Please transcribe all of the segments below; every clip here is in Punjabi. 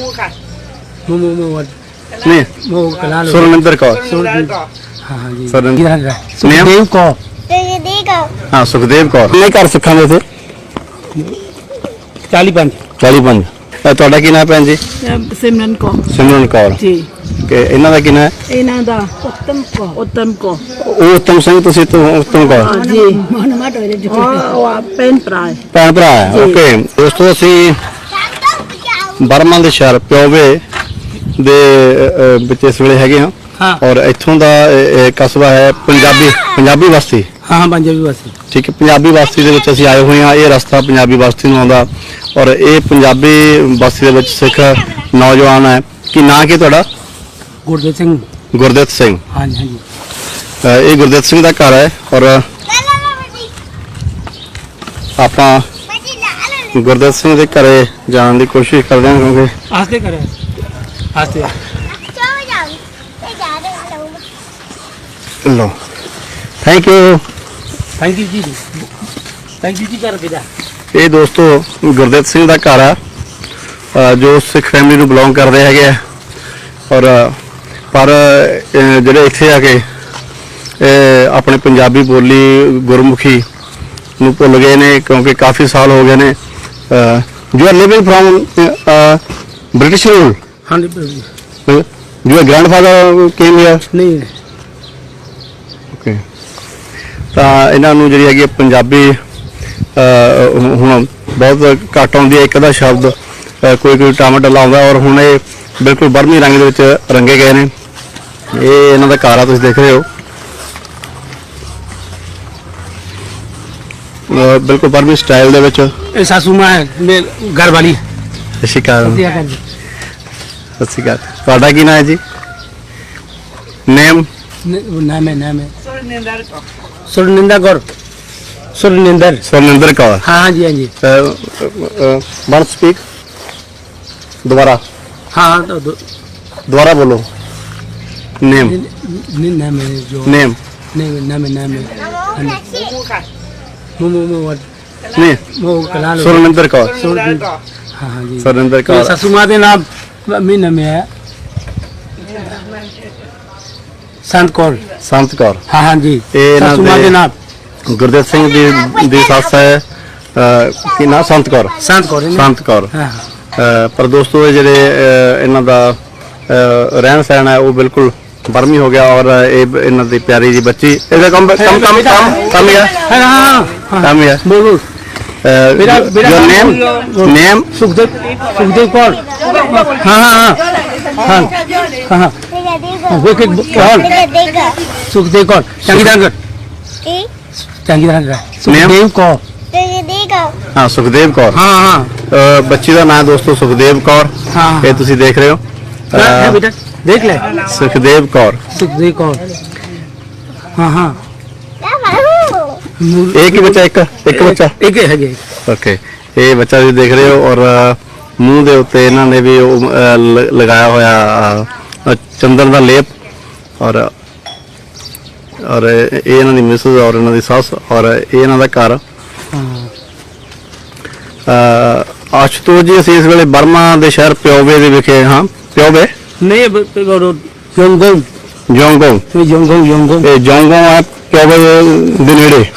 ਮੋ ਮੋ ਮੋ ਨਹੀਂ ਮੋ ਕਲਾ ਲੋ ਸੁਰਮਿੰਦਰ ਕੌਰ ਹਾਂ ਹਾਂ ਜੀ ਸੁਰਿੰਦਰ- ਕੀ ਨਾਮ ਹੈ ਸੁਖਦੇਵ ਕੌਰ ਹਾਂ ਸੁਖਦੇਵ ਕੌਰ ਕਿੰਨੇ ਘਰ ਸਿੱਖਾਂ ਦੇ ਇੱਥੇ 45 45 ਅ, ਤੁਹਾਡਾ ਕੀ ਨਾਮ ਭੈਣ ਜੀ ਸਿਮਰਨ ਕੋ ਸਿਮਰਨ ਕੌਰ ਜੀ ਕਿ ਇਹਨਾਂ ਦਾ ਕੀ ਨਾਮ ਹੈ ਇਹਨਾਂ ਦਾ ਉੱਤਮ ਕੋ ਉੱਤਮ ਕੋ ਉਹ ਉਤਮ ਸਿੰਘ ਤੁਸੀਂ ਤੋਂ ਉਤਮ ਕੌਰ ਜੀ ਉਹ ਉਹ ਪੈਨ ਭਰਾ ਹੈ ਭੈਣ ਭਰਾ ਹੈ ਓਕੇ ਦੋਸਤੋ ਅਸੀਂ ਬਰਮਾ ਦੇ ਸ਼ਹਿਰ ਪਿਓਵੇ ਦੇ ਅ, ਵਿੱਚ ਇਸ ਵੇਲੇ ਹੈਗੇ ਹਾਂ। ਹਾਂ। ਔਰ ਇੱਥੋਂ ਦਾ ਇਹ- ਇਹ ਕਸਬਾ ਹੈ ਪੰਜਾਬੀ ਪੰਜਾਬੀ ਬਸਤੀ ਹਾਂ ਹਾਂ ਪੰਜਾਬੀ ਵਾਸੀ। ਠੀਕ ਹੈ ਪੰਜਾਬੀ ਬਸਤੀ ਦੇ ਵਿੱਚ ਅਸੀਂ ਆਏ ਹੋਏ ਹਾਂ। ਇਹ ਰਸਤਾ ਪੰਜਾਬੀ ਬਸਤੀ ਨੂੰ ਆਉਂਦਾ। ਔਰ ਇਹ ਪੰਜਾਬੀ ਬਸਤੀ ਦੇ ਵਿੱਚ ਸਿੱਖ ਨੌਜਵਾਨ ਹੈ। ਕੀ ਨਾਂ ਕੀ ਤੁਹਾਡਾ? ਗੁਰਦੇਵ ਸਿੰਘ। ਗੁਰਦੇਵ ਸਿੰਘ। ਹਾਂ ਜੀ ਹਾਂ ਜੀ ਅ, ਇਹ ਗੁਰਦੇਵ ਸਿੰਘ ਦਾ ਘਰ ਹੈ। ਔਰ ਆਪਾਂ ਗੁਰਦੇਵ ਸਿੰਘ ਦੇ ਘਰੇ ਜਾਣ ਦੀ ਕੋਸ਼ਿਸ਼ ਕਰਦੇ ਹਾਂ ਕਿਉਂਕਿ ਆਸਤੇ ਕਰੇ ਆਸਤੇ ਲੋ ਥੈਂਕ ਯੂ ਥੈਂਕ ਯੂ ਜੀ। ਥੈਂਕ ਯੂ ਜੀ ਕਰ ਬੇਟਾ ਇਹ ਦੋਸਤੋ ਗੁਰਦੇਵ ਸਿੰਘ ਦਾ ਘਰ ਆ। ਅ, ਜੋ ਸਿੱਖ ਫੈਮਿਲੀ ਨੂੰ ਬਿਲੋਂਗ ਕਰਦੇ ਹੈਗੇ ਆ। ਔਰ ਅ, ਪਰ ਅ, ਜਿਹੜੇ ਇੱਥੇ ਆ ਕੇ ਇਹ ਆਪਣੇ ਪੰਜਾਬੀ ਬੋਲੀ ਗੁਰਮੁਖੀ ਨੂੰ ਭੁੱਲ ਗਏ ਨੇ ਕਿਉਂਕਿ ਕਾਫੀ ਸਾਲ ਹੋ ਗਏ ਨੇ। You are living from British rule ਹਾਂ ਜੀ ਯੂਰ ਗ੍ਰੈਂਡਫਾਦਰ ਕੇਮ ਹੇਅਰ ਨਹੀਂ ਓਕੇ ਤਾਂ ਇਹਨਾਂ ਨੂੰ ਜਿਹੜੀ ਹੈਗੀ ਹੈ ਪੰਜਾਬੀ ਅਹ, ਹੁਣ ਹੁਣ ਬਹੁਤ ਘੱਟ ਆਉਂਦੀ ਹੈ। ਇੱਕ ਦਾ ਸ਼ਬਦ ਅਹ, ਕੋਈ ਕੋਈ ਟਮਾਟਰ ਲਾਉਂਦਾ ਔਰ ਹੁਣ ਇਹ ਬਿਲਕੁਲ ਬਰਮੀ ਰੰਗ ਦੇ ਵਿੱਚ ਰੰਗੇ ਗਏ ਨੇ। ਇਹ ਇਹਨਾਂ ਦਾ ਘਰ ਆ ਤੁਸੀਂ ਦੇਖ ਰਹੇ ਹੋ। ਬਿਲਕੁਲ ਬਰਮੀ ਸਟਾਈਲ ਦੇ ਵਿੱਚ ਇਹ ਸਾਸੂ ਮਾਂ ਹੈ ਮੇਰੇ ਘਰ ਵਾਲੀ ਸਤਿ ਸ਼੍ਰੀ ਅਕਾਲ ਸਤਿ ਅਕਾਲ ਜੀ ਸਤਿ ਸ਼੍ਰੀ ਅਕਾਲ ਤੁਹਾਡਾ ਕੀ ਨਾਮ ਹੈ ਜੀ ਨੇਮ ਨ- ਉਹ ਨਾਮ ਹੈ ਨਾਮ ਹੈ ਸੁਰਨਿੰਦਰ ਕੌਰ ਸੁਰਨਿੰਦਰ ਸੁਰਿੰਦਰ ਕੌਰ ਹਾਂ ਹਾਂ ਜੀ ਹਾਂ ਜੀ ਵਨ ਸਪੀਕ ਦੁਬਾਰਾ ਹਾਂ ਤਾਂ ਦੋ- ਦੁਬਾਰਾ ਬੋਲੋ ਨੇਮ ਨਹੀਂ ਨਾਮ ਹੈ ਜੋ ਨੇਮ ਨਹੀਂ ਨਾਮ ਹੈ ਨਾਮ ਹੈ ਮੋ ਮੋ ਮੋ ਨਹੀਂ ਮੋ ਕਲਾ ਲੋ ਸੁਰਿੰਦਰ ਕੌਰ। ਹਾਂ ਹਾਂ ਜੀ। ਸੁਰਿੰਦਰ ਇਹ ਕੌਰ ਸਾਸੂ ਮਾਂ ਦੇ ਨਾਮ ਮੀ ਨਾਮ ਹੈ ਸੰਤ ਕੌਰ। ਸੰਤ ਕੌਰ। ਹਾਂ ਹਾਂ ਜੀ। ਇਹ ਇਹਨਾਂ ਸਾਸੂ ਮਾਂ ਦੇ- ਦੇ ਨਾਮ। ਗੁਰਦੇਵ ਸਿੰਘ ਦੀ ਦੀ ਸੱਸ ਹੈ ਕੀ ਸੰਤ ਕੌਰ। ਸੰਤ ਕੌਰ? ਸੰਤ ਕੌਰ। ਹਾਂ ਪਰ ਦੋਸਤੋ ਇਹ ਜਿਹੜੇ ਇਹਨਾਂ ਦਾ ਰਹਿਣ ਸਹਿਣ ਹੈ ਉਹ ਬਿਲਕੁਲ ਬਰਮੀ ਹੋ ਗਿਆ ਔਰ ਇਹ ਬ- ਇਹਨਾਂ ਦੀ ਪਿਆਰੀ ਜੀ ਬੱਚੀ ਇਹਦਾ ਕੰਮ ਕੰਮ ਕੰਮ ਕੰਮ ਕੰਮ ਹੈ ਹਾਂ ਹਾਂ ਹਾਂ ਕੰਮ ਹੈ ਬੋਲ ਬੋਲ ਮੇਰਾ- ਮੇਰਾ your ਨਾਮ name? name? ਸੁਖਦੇਵ ਸੁਖਦੇਵ ਕੌਰ ਹਾਂ ਹਾਂ ਹਾਂ ਹਾਂ ਹਾਂ ਹਾਂ ਉਹ ਕਿ ਕੌਣ ਸੁਖਦੇਵ ਕੌਰ ਚੰਗੀ ਤਰ੍ਹਾਂ ਕਰ ਚੰਗੀ ਤਰ੍ਹਾਂ ਕਰ ਸੁਖਦੇਵ ਕੌਰ ਹਾਂ ਸੁਖਦੇਵ ਕੌਰ ਹਾਂ ਹਾਂ ਅਹ, ਬੱਚੀ ਦਾ ਨਾਮ ਦੋਸਤੋ ਸੁਖਦੇਵ ਕੌਰ ਹਾਂ ਇਹ ਤੁਸੀਂ ਦੇਖ ਰਹੇ ਹੋ ਹੈ। ਅਹ, ਬੇਟਾ ਦੇਖ ਲੈ। ਸੁਖਦੇਵ ਕੌਰ। ਸੁਖਦੇਵ ਕੌਰ। ਹਾਂ ਹਾਂ। ਇੱਕ ਹੀ ਬੱਚਾ ਇੱਕ ਇੱਕ ਬੱਚਾ? ਇੱਕ ਹੈ ਜੀ ਓਕੇ। ਇਹ ਬੱਚਾ ਤੁਸੀਂ ਦੇਖ ਰਹੇ ਹੋ ਔਰ ਮੂੰਹ ਦੇ ਉੱਤੇ ਇਹਨਾਂ ਨੇ ਵੀ ਉਹ ਅ, ਲ- ਲਗਾਇਆ ਹੋਇਆ ਅ, ਚੰਦਨ ਦਾ ਲੇਪ। ਔਰ ਔਰ ਇਹ ਇਹਨਾਂ ਦੀ ਮਿਸਸ ਔਰ ਇਹਨਾਂ ਦੀ ਸੱਸ ਔਰ ਇਹ ਇਹਨਾਂ ਦਾ ਘਰ। ਹਾਂ। ਅ, ਆਸ਼ੂਤੋਸ਼ ਜੀ ਅਸੀਂ ਇਸ ਵੇਲੇ ਬਰਮਾ ਦੇ ਸ਼ਹਿਰ ਪਿਓਵੇ ਦੇ ਵਿਖੇ ਹਾਂ।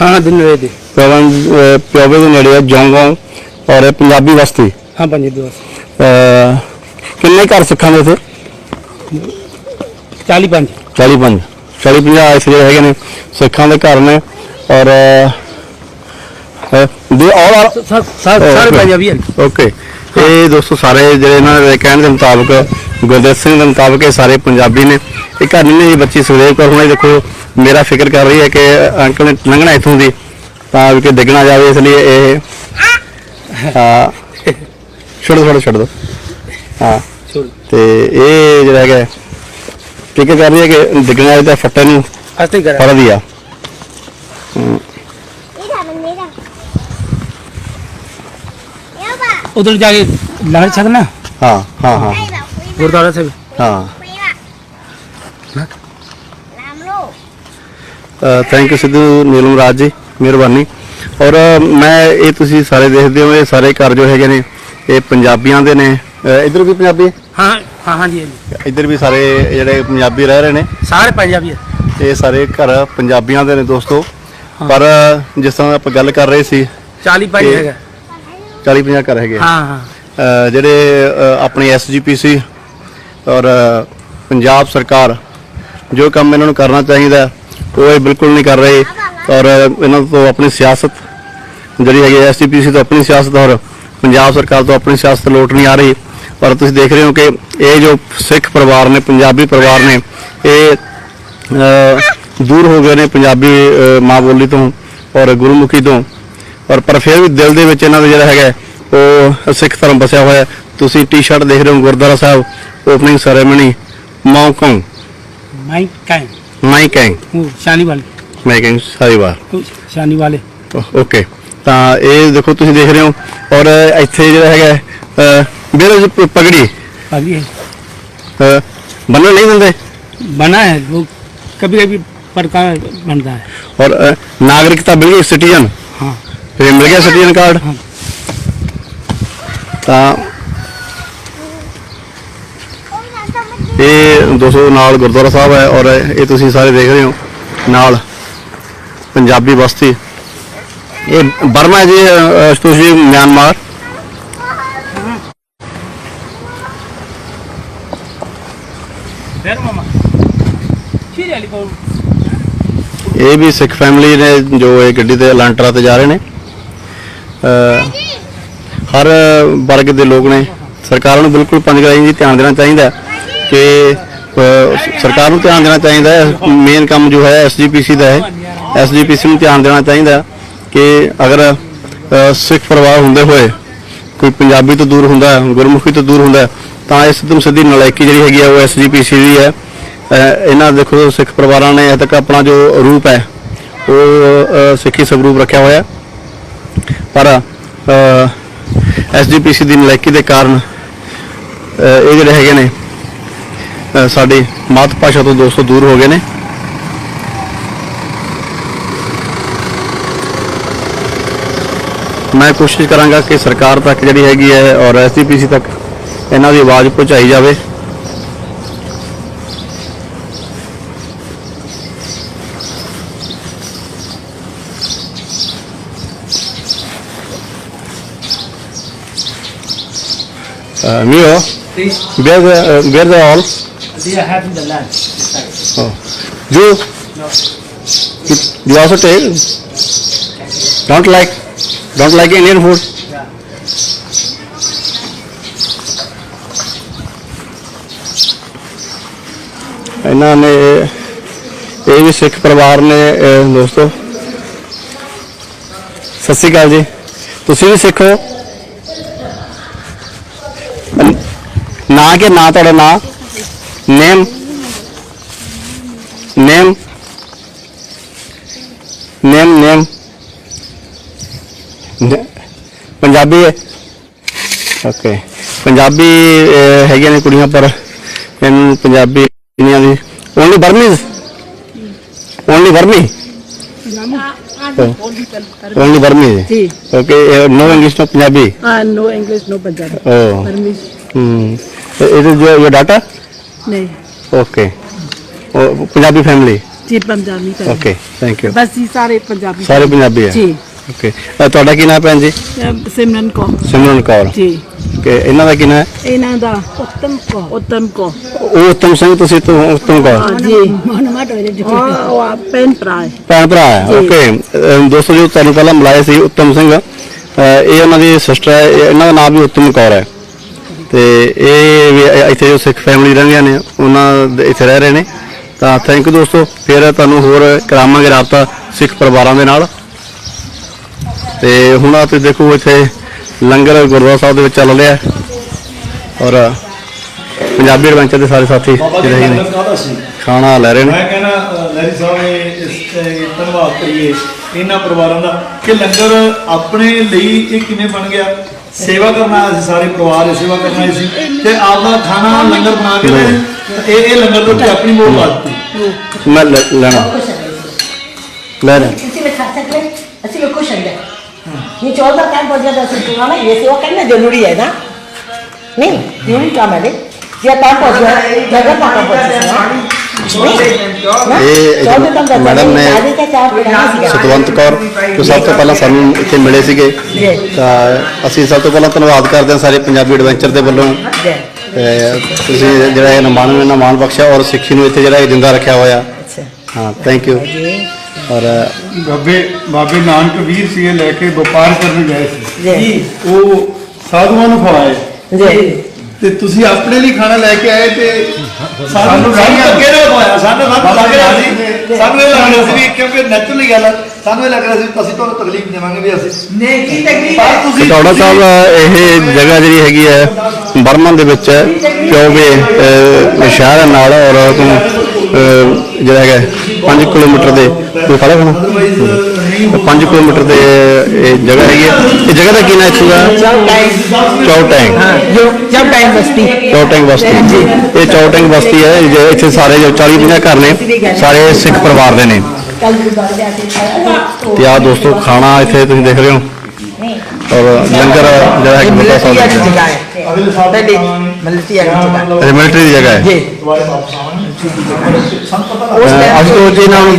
ਹਾਂ ਦਿਨ ਵੇ ਦੇ ਔਰ ਪੰਜਾਬੀ ਹਾਂ ਪੰਜ ਅ, ਕਿੰਨੇ ਘਰ ਸਿੱਖਾਂ ਦੇ ਇੱਥੇ 40 ਪੰਜ 45 40 50 ਇਸ ਜਿਹੜੇ ਹੈਗੇ ਨੇ ਸਿੱਖਾਂ ਦੇ ਘਰ ਨੇ ਔਰ ਦੇ ਆਲ ਆਰ ਸਾਰੇ ਪੰਜਾਬੀ ਹਨ ਓਕੇ ਇਹ ਦੋਸਤੋ ਸਾਰੇ ਜਿਹੜੇ ਇਹਨਾਂ ਦੇ ਕਹਿਣ ਦੇ ਮੁਤਾਬਕ ਗੁਰਦੇਵ ਸਿੰਘ ਦੇ ਮੁਤਾਬਕ ਇਹ ਸਾਰੇ ਪੰਜਾਬੀ ਨੇ। ਇਹ ਘਰ ਨਹੀਂ ਜੀ ਬੱਚੀ ਸੁਖਦੇਵ ਕੌਰ ਹੁਣ। ਦੇਖੋ ਮੇਰਾ ਫਿਕਰ ਕਰ ਰਹੀ ਹੈ ਕਿ ਅੰਕਲ ਨੇ ਲੰਘਣਾ ਇੱਥੋਂ ਦੀ ਤਾਂ ਕਿ ਡਿੱਗਣਾ ਜਾਵੇ ਇਸ ਲਈ ਇਹ ਹਾਂ। ਛੱਡ ਦੋ ਛੱਡ। ਦੋ ਹਾਂ। ਛੋੜ ਤੇ ਇਹ ਜਿਹੜਾ ਹੈਗਾ ਫਿਕਰ ਕਰ ਰਹੀ ਹੈ ਕਿ ਡਿੱਗਣਾ ਜਾਵੇ ਤਾਂ ਫੱਟੇ ਨੂੰ ਅਸਤੇ ਕਰ ਫੜਦੀ ਆ ਉਧਰ ਜਾ ਕੇ ਲੰਘ ਸਕਣਾ ਹਾਂ ਹਾਂ ਹਾਂ। ਗੁਰਦੁਆਰਾ ਸਾਹਿਬ? ਹਾਂ। ਥੈਂਕ ਯੂ ਸਿੱਧੂ ਨੀਲਮ ਰਾਜ ਜੀ ਮਿਹਰਬਾਨੀ। ਔਰ ਮੈਂ ਇਹ ਤੁਸੀਂ ਸਾਰੇ ਦੇਖਦੇ ਹੋ ਇਹ ਸਾਰੇ ਘਰ ਜੋ ਹੈਗੇ ਨੇ ਇਹ ਪੰਜਾਬੀਆਂ ਦੇ ਨੇ। ਇੱਧਰ ਵੀ ਪੰਜਾਬੀ ਹਾਂ? ਹਾਂ ਹਾਂਜੀ ਹਾਂਜੀ। ਇੱਧਰ ਵੀ ਸਾਰੇ ਜਿਹੜੇ ਪੰਜਾਬੀ ਰਹਿ ਰਹੇ ਨੇ। ਸਾਰੇ ਪੰਜਾਬੀ ਹੈ। ਇਹ ਸਾਰੇ ਘਰ ਪੰਜਾਬੀਆਂ ਦੇ ਨੇ ਦੋਸਤੋ। ਪਰ ਜਿਸ ਤਰ੍ਹਾਂ ਆਪਾਂ ਗੱਲ ਕਰ ਰਹੇ ਸੀ 40 ਭਾਈ ਇਹ- ਹੈਗਾ। 40 50 ਘਰ ਹੈਗੇ। ਹਾਂ ਹਾਂ। ਜਿਹੜੇ ਆਪਣੀ ਐਸਜੀਪੀਸੀ ਔਰ, ਪੰਜਾਬ ਸਰਕਾਰ ਜੋ ਕੰਮ ਇਹਨਾਂ ਨੂੰ ਕਰਨਾ ਚਾਹੀਦਾ, ਉਹ ਇਹ ਬਿਲਕੁਲ ਨਹੀਂ ਕਰ ਰਹੇ। ਔਰ, ਇਹਨਾਂ ਤੋਂ ਆਪਣੀ ਸਿਆਸਤ ਜਿਹੜੀ ਹੈਗੀ ਐਸਜੀਪੀਸੀ ਤੋਂ ਆਪਣੀ ਸਿਆਸਤ, ਔਰ ਪੰਜਾਬ ਸਰਕਾਰ ਤੋਂ ਆਪਣੀ ਸਿਆਸਤ ਲੋਟ ਨਹੀਂ ਆ ਰਹੀ। ਪਰ ਤੁਸੀਂ ਦੇਖ ਰਹੇ ਹੋ ਕਿ ਇਹ ਜੋ ਸਿੱਖ ਪਰਿਵਾਰ ਨੇ, ਪੰਜਾਬੀ ਪਰਿਵਾਰ ਨੇ, ਇਹ ਦੂਰ ਹੋ ਗਏ ਨੇ ਪੰਜਾਬੀ ਮਾਂ ਬੋਲੀ ਤੋਂ ਔਰ ਗੁਰਮੁਖੀ ਤੋਂ। ਔਰ, ਪਰ ਫਿਰ ਵੀ ਦਿਲ ਦੇ ਵਿੱਚ ਇਹਨਾਂ ਦਾ ਜਿਹੜਾ ਹੈਗਾ ਉਹ ਸਿੱਖ ਧਰਮ ਬਸਿਆ ਹੋਇਆ ਤੁਸੀਂ ਟੀ-ਸ਼ਰਟ ਦੇਖ ਰਹੇ ਹੋ ਗੁਰਦੁਆਰਾ ਸਾਹਿਬ ਓਪਨਿੰਗ ਸੈਰੇਮਨੀ ਮੌਕੋਂ माई काइन ਮਾਈ ਕੈਂਗ वो शानी वाले ਮੇਕਿੰਗ ਸਾਰੀਵਾਰ वो शानी वाले ਓਕੇ ਤਾਂ ਇਹ ਦੇਖੋ ਤੁਸੀਂ ਦੇਖ ਰਹੇ ਹੋ ਔਰ ਇੱਥੇ ਜਿਹੜਾ ਹੈਗਾ ਬੇਰਜ ਪਗੜੀ अभी है ਅਹ, ਬੰਨਣ ਨਹੀਂ ਦਿੰਦੇ बना है वो कभी कभी प्रकार बनता है ਔਰ ਅਹ, ਨਾਗਰਿਕਤਾ ਮਿਲ ਗਈ ਸਿਟੀਜ਼ਨ हाँ ਫਿਰ ਮਿਲ ਗਿਆ ਸਿਟੀਜ਼ਨ ਕਾਰਡ ਹਾਂ। ਤਾਂ ਇਹ ਦੋਸਤੋ ਨਾਲ ਗੁਰਦੁਆਰਾ ਸਾਹਿਬ ਹੈ ਔਰ ਇਹ ਤੁਸੀਂ ਸਾਰੇ ਦੇਖ ਰਹੇ ਹੋ, ਨਾਲ ਪੰਜਾਬੀ ਬਸਤੀ। ਇਹ ਬਰਮਾ ਜੀ ਅਸ਼ਤੋਸ਼ ਜੀ, ਮਿਆਂਮਾਰ। ਇਹ ਵੀ ਸਿੱਖ ਫੈਮਿਲੀ ਨੇ ਜੋ ਇਹ ਗੱਡੀ ਤੇ ਲਾਂਟਰਾ ਤੇ ਜਾ ਰਹੇ ਨੇ। ਹਰ ਵਰਗ ਦੇ ਲੋਕ ਨੇ। ਸਰਕਾਰ ਨੂੰ ਬਿਲਕੁਲ ਪੰਜ ਗਰਾਈ ਦੀ ਧਿਆਨ ਦੇਣਾ ਚਾਹੀਦਾ। ਹੈ ਕਿ ਸਰਕਾਰ ਨੂੰ ਧਿਆਨ ਦੇਣਾ ਚਾਹੀਦਾ ਹੈ। ਮੇਨ ਕੰਮ ਜੋ ਹੈ ਐਸਜੀਪੀਸੀ ਦਾ ਹੈ। ਐਸਜੀਪੀਸੀ ਨੂੰ ਧਿਆਨ ਦੇਣਾ ਚਾਹੀਦਾ ਕਿ ਅਗਰ ਸਿੱਖ ਪਰਿਵਾਰ ਹੁੰਦੇ ਹੋਏ ਕੋਈ ਪੰਜਾਬੀ ਤੋਂ ਦੂਰ ਹੁੰਦਾ ਗੁਰਮੁਖੀ ਤੋਂ ਦੂਰ ਹੁੰਦਾ ਹੈ, ਤਾਂ ਇਸ ਤੋਂ ਸਿੱਧੀ ਨਲਾਇਕੀ ਜਿਹੜੀ ਹੈਗੀ ਆ ਉਹ ਐਸਜੀਪੀਸੀ ਦੀ ਹੈ। ਇਹਨਾਂ ਦੇਖੋ ਸਿੱਖ ਪਰਿਵਾਰਾਂ ਨੇ ਅਜੇ ਤੱਕ ਆਪਣਾ ਜੋ ਰੂਪ ਹੈ ਉਹ ਸਿੱਖੀ ਸਵਰੂਪ ਰੱਖਿਆ ਹੋਇਆ ਹੈ। ਪਰ ਐਸਜੀਪੀਸੀ ਦੀ ਨਲਾਇਕੀ ਦੇ ਕਾਰਨ ਇਹ ਜਿਹੜੇ ਹੈਗੇ ਨੇ ਸਾਡੀ ਮਾਤ ਭਾਸ਼ਾ ਤੋਂ ਦੋਸਤੋ ਦੂਰ ਹੋ ਗਏ ਨੇ। ਮੈਂ ਕੋਸ਼ਿਸ਼ ਕਰਾਂਗਾ ਕਿ ਸਰਕਾਰ ਤੱਕ ਜਿਹੜੀ ਹੈਗੀ ਹੈ ਔਰ ਐਸਜੀਪੀਸੀ ਤੱਕ ਇਹਨਾਂ ਦੀ ਆਵਾਜ਼ ਪਹੁੰਚਾਈ ਜਾਵੇ। Mio, where the uh, where the all? They are having the lunch. Oh. You, No. you, you also take? Don't like, don't like Indian food? Yeah. ਇਹਨਾਂ ਨੇ ਇਹ ਵੀ ਸਿੱਖ ਪਰਿਵਾਰ ਨੇ ਅਹ, ਦੋਸਤੋ ਸਤਿ ਸ਼੍ਰੀ ਅਕਾਲ ਜੀ ਤੁਸੀਂ ਵੀ ਸਿੱਖ ਹੋ ਅਨ- ਨਾਂ ਕੇ ਨਾਂ ਤੁਹਾਡਾ ਨਾਂ Nem. Nem. Nem nem. Punjabi ਹੈ। ਓਕੇ ਪੰਜਾਬੀ ਹੈਗੀਆਂ ਨੇ ਕੁੜੀਆਂ ਪਰ ਇਹਨੂੰ ਪੰਜਾਬੀ ਨਹੀਂ। ਆਉਂਦੀ only Burmese only Burmese only Burmese ਜੀ okay no English no Punjabi ਹਾਂ ਨੋ ਇੰਗਲਿਸ਼ ਨੋ ਪੰਜਾਬੀ ਓ ਬਰਮੀ ਹਮ ਇਹ ਜੋ ਇਹ ਡਾਟਾ ਨਹੀਂ। ਓਕੇ ਪੰਜਾਬੀ ਫੈਮਿਲੀ ਸਾਰੇ ਪੰਜਾਬੀ ਹੈ ਤੁਹਾਡਾ ਕੀ ਨਾਮ ਭੈਣ ਜੀ? ਸਿਮਰਨ ਕੋ ਸਿਮਰਨ ਕੌਰ। ਦਾ ਕੀ ਨਾਮ ਦਾ ਉੱਤਮ ਸਿੰਘ ਤੁਸੀਂ ਭੈਣ ਭਰਾ ਦੋਸਤੋ ਜੋ ਤੁਹਾਨੂੰ ਪਹਿਲਾਂ ਮਿਲਾਏ ਸੀ ਉਤਮ ਸਿੰਘ। ਅਹ ਇਹ ਉਹਨਾਂ ਦੀ ਸਿਸਟਰ ਹੈ। ਇਹਨਾਂ ਦਾ ਨਾਮ ਵੀ ਉੱਤਮ ਕੌਰ ਹੈ। ਤੇ ਇਹ ਵੀ ਇੱਥੇ ਜੋ ਸਿੱਖ ਫੈਮਿਲੀ ਰਹਿੰਦੀਆਂ ਨੇ ਉਹਨਾਂ ਦੇ ਇੱਥੇ ਰਹਿ ਰਹੇ ਨੇ। ਤਾਂ ਥੈਂਕ ਯੂ ਦੋਸਤੋ ਫਿਰ ਤੁਹਾਨੂੰ ਹੋਰ ਕਰਾਵਾਂਗੇ ਰਾਬਤਾ ਸਿੱਖ ਪਰਿਵਾਰਾਂ ਦੇ ਨਾਲ। ਤੇ ਹੁਣ ਆ ਤੁਸੀਂ ਦੇਖੋ ਇੱਥੇ ਲੰਗਰ ਗੁਰਦੁਆਰਾ ਸਾਹਿਬ ਦੇ ਵਿੱਚ ਚੱਲ ਰਿਹਾ। ਔਰ ਪੰਜਾਬੀ ਐਡਵੈਂਚਰ ਦੇ ਸਾਰੇ ਸਾਥੀ ਜਿਹੜੇ ਨੇ ਖਾਣਾ ਲੈ ਰਹੇ ਨੇ। ਮੈਂ ਕਹਿੰਦਾ ਅ, ਲਹਿਰੀ ਸਾਹਿਬ ਨੇ ਇਸ ਤੇ ਧੰਨਵਾਦ ਕਰੀਏ ਇਹਨਾਂ ਪਰਿਵਾਰਾਂ ਦਾ ਕਿ ਲੰਗਰ ਆਪਣੇ ਲਈ ਇਹ ਕਿਵੇਂ ਬਣ ਗਿਆ? ਸੇਵਾ ਕਰਨਾ ਅਸੀਂ ਸਾਰੇ ਪਰਿਵਾਰ ਇਹ ਸੇਵਾ ਕਰਨਾ ਸੀ ਤੇ ਆਪਦਾ ਖਾਣਾ ਲੰਗਰ ਬਣਾ ਕੇ ਤੇ ਇਹ ਇਹ ਲੰਗਰ ਦੇ ਉੱਤੇ ਆਪਣੀ ਮੋਹ ਲਾ ਦਿੱਤੀ ਮੈਂ ਲੈ- ਲੈਣਾ ਲੈ ਲੈ इसी में खा सकते हैं इसी में खुश हैं ये चौदह टाइम पर ज्यादा से पुराना ये सेवा करना जरूरी है ना ਨਹੀਂ ਇਹ ਨਹੀਂ ਕੰਮ ਹੈ ਦੇ ਜੇ ਤਾਂ ਪਹੁੰਚ ਗਿਆ ਜਗ੍ਹਾ ਪਾਣਾ ਪਹੁੰਚ ਇਹ ਮੈਡਮ ਨੇ ਸਤਵੰਤ ਕੌਰ ਜੋ ਸਭ ਤੋਂ ਪਹਿਲਾਂ ਸਾਨੂੰ ਇੱਥੇ ਮਿਲੇ ਸੀਗੇ ਤਾਂ ਅਸੀਂ ਸਭ ਤੋਂ ਪਹਿਲਾਂ ਧੰਨਵਾਦ ਕਰਦੇ ਹਾਂ ਸਾਰੇ ਪੰਜਾਬੀ ਐਡਵੈਂਚਰ ਦੇ ਵੱਲੋਂ। ਤੇ ਤੁਸੀਂ ਜਿਹੜਾ ਇਹ ਮਾਣ ਨੂੰ ਇਹਨਾਂ ਮਾਣ ਬਖਸ਼ਿਆ ਔਰ ਸਿੱਖੀ ਨੂੰ ਇੱਥੇ ਜਿਹੜਾ ਇਹ ਜਿੰਦਾ ਰੱਖਿਆ ਹੋਇਆ। ਹਾਂ ਥੈਂਕ ਯੂ ਔਰ ਬਾਬੇ ਬਾਬੇ ਨਾਨਕ ਵੀਰ ਸੀ ਲੈ ਕੇ ਵਪਾਰ ਕਰਨ ਗਏ ਸੀ। ਉਹ ਸਾਧੂਆਂ ਨੂੰ ਖਵਾਏ ਜੀ ਤੇ ਤੁਸੀਂ ਆਪਣੇ ਲਈ ਖਾਣਾ ਲੈ ਕੇ ਆਏ ਤੇ ਸਾਨੂੰ ਸਾਨੂੰ ਤਾਂ ਕਿਹੜਾ ਹੋਇਆ ਸਾਨੂੰ ਸਾਨੂੰ ਲੱਗ ਰਿਹਾ ਸੀ ਸਾਨੂੰ ਇਹ ਲੱਗ ਰਿਹਾ ਸੀ ਵੀ ਕਿਉਂਕਿ ਨੈਚੁਰਲੀ ਗੱਲ ਸਾਨੂੰ ਇਹ ਲੱਗ ਰਿਹਾ ਸੀ ਅਸੀਂ ਤੁਹਾਨੂੰ ਤਕਲੀਫ ਦੇਵਾਂਗੇ ਵੀ ਅਸੀਂ ਨਹੀਂ ਕੀ ਤਕਲੀਫ ਪਰ ਤੁਸੀਂ ਕਟੌੜਾ ਸਾਹਿਬ ਇਹ ਜਗ੍ਹਾ ਜਿਹੜੀ ਹੈਗੀ ਹੈ ਬਰਮਨ ਦੇ ਵਿੱਚ ਹੈ ਕਿਉਂਕਿ ਸ਼ਹਿਰ ਹੈ ਨਾਲ ਔਰ ਤੋਂ ਅਹ, ਜਿਹੜਾ ਹੈਗਾ 5 ਕਿਲੋਮੀਟਰ ਦੇ ਕੋਈ ਫ਼ਰਕ ਹੋਣਾ। 5 ਕਿਲੋਮੀਟਰ ਦੇ ਇਹ ਜਗ੍ਹਾ ਹੈਗੀ ਹੈ। ਇਹ ਜਗ੍ਹਾ ਦਾ ਕੀ ਨਾਮ ਇੱਥੋਂ ਦਾ? ਚੌਟੈਂਗ। ਜੋ ਜਬ ਟਾਈਮ ਬਸਤੀ। ਚੌਟੈਂਗ ਬਸਤੀ। ਇਹ ਚੌਟੈਂਗ ਬਸਤੀ ਹੈ ਜੋ ਇੱਥੇ ਸਾਰੇ ਜੋ 40 50 ਘਰ ਨੇ ਸਾਰੇ ਸਿੱਖ ਪਰਿਵਾਰ ਦੇ ਨੇ। ਜਾ ਤੇ ਦੋਸਤੋ ਖਾਣਾ ਇੱਥੇ ਤੁਸੀਂ ਦੇਖ ਰਹੇ ਹੋ। ਔਰ ਲੰਗਰ ਜਿਹੜਾ ਹੈ ਕਿ ਬਤਾ ਮਿਲਟਰੀ ਵਾਲੀ ਸਕਦੇ ਜਗ੍ਹਾ ਹੈ ਪਹਿਲੇ ਮਿਲਟਰੀ ਵਾਲੀ ਜਗ੍ਹਾ ਇਹ ਮਿਲਟਰੀ ਦੀ ਜਗ੍ਹਾ ਹੈ। ਜੀ। ਦੁਬਾਰੇ ਵਾਪਸ ਆਵਾਂਗੇ ਅੱਜ ਤੋਂ ਜੀ ਨਾਲ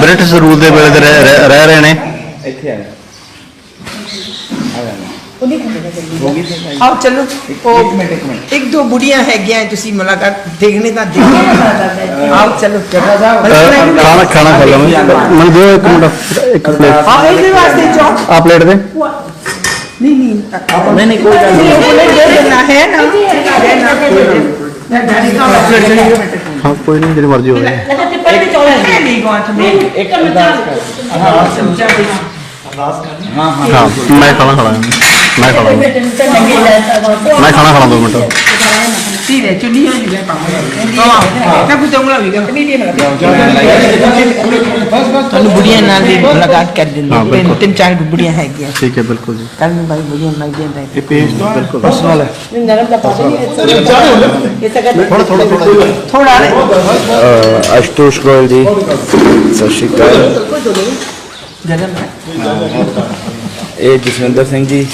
ਬ੍ਰਿਟਿਸ਼ ਰੂਲ ਦੇ ਵੇਲੇ ਦੇ ਰਹਿ ਰਹਿ- ਰਹਿ ਨੇ। ਆਓ ਚਲੋ। ਉਹ ਇੱਕ ਦੋ ਬੁੜੀਆਂ ਹੈਗੀਆਂ ਤੁਸੀਂ ਮੁਲਾਕਾਤ ਦੇਖਣੇ ਤਾਂ ਦੇਖੋ। ਆਓ ਚਲੋ। ਖਾਣਾ ਖਾਣਾ ਖਾ ਲਵਾਂਗੇ ਮੈਨੂੰ ਦਿਓ ਇੱਕ ਮਿੰਟ ਇੱਕ ਪਲੇਟ ਆ ਇਹਦੇ ਵਾਸਤੇ ਚੌਕ ਆ ਪਲੇਟ ਦੇ। ਨਹੀਂ ਨਹੀਂ ਨਹੀਂ ਨਹੀਂ ਕੋਈ ਗੱਲ ਨਹੀਂ। ਦੇ ਦੇਣਾ ਹੈ ਨਾ। ਹੈ ਨਾ ਮੈਂ ਡੈਡੀ ਦਾ ਹਾਂ ਕੋਈ ਨਹੀਂ ਜਿਹੜੀ ਮਰਜ਼ੀ ਹੋਵੇ। ਲੱਗਾ ਤੇ ਪਹਿਲੇ ਚੌਲ ਹੈ ਨਹੀਂ ਟੂ ਮੇਕ ਇੱਕ ਹਾਂ। ਸਮਝਾ ਵੀ ਹਾਂ ਮੈਂ ਖਾਣਾ ਖਾਣਾ। ਮੈਂ ਖਾਣਾ ਮੈਂ ਖਾਣਾ ਖਾਣਾ ਦੋ minute. parla. No, capito un laviga. ਤੁਹਾਨੂੰ ਬੁੜੀਆਂ ਨਾਲ ਵੀ ਮੁਲਾਕਾਤ ਕਰ ਦਿੰਦੇ ਹਾਂ, ਬਿਲਕੁਲ। ਤਿੰਨ ਤਿੰਨ ਚਾਰ ਬੁੜੀਆਂ ਹੈਗੀਆਂ। ਠੀਕ ਹੈ ਬਿਲਕੁਲ ਜੀ। ਕੱਲ ਨੂੰ ਬਾਈ ਬੁੜੀਆਂ ਮਿਲ ਜਾਂਦੇ ਇਹ ਪੇਜ ਤੋਂ ਬਿਲਕੁਲ। ਪਰਸਨਲ ਹੈ ਨਰਮ ਦਾ ਪਾਣੀ ਨਹੀਂ ਇਹ ਤਾਂ ਥੋੜਾ ਥੋੜਾ ਥੋੜਾ ਥੋੜਾ ਅ, ਅਸ਼ਤੋਸ਼ ਗੋਇਲ ਜੀ ਸਤਿ ਸ਼੍ਰੀ ਅਕਾਲ। ਜਨਮ ਹੈ ਇਹ ਜਸਵਿੰਦਰ ਸਿੰਘ ਜੀ।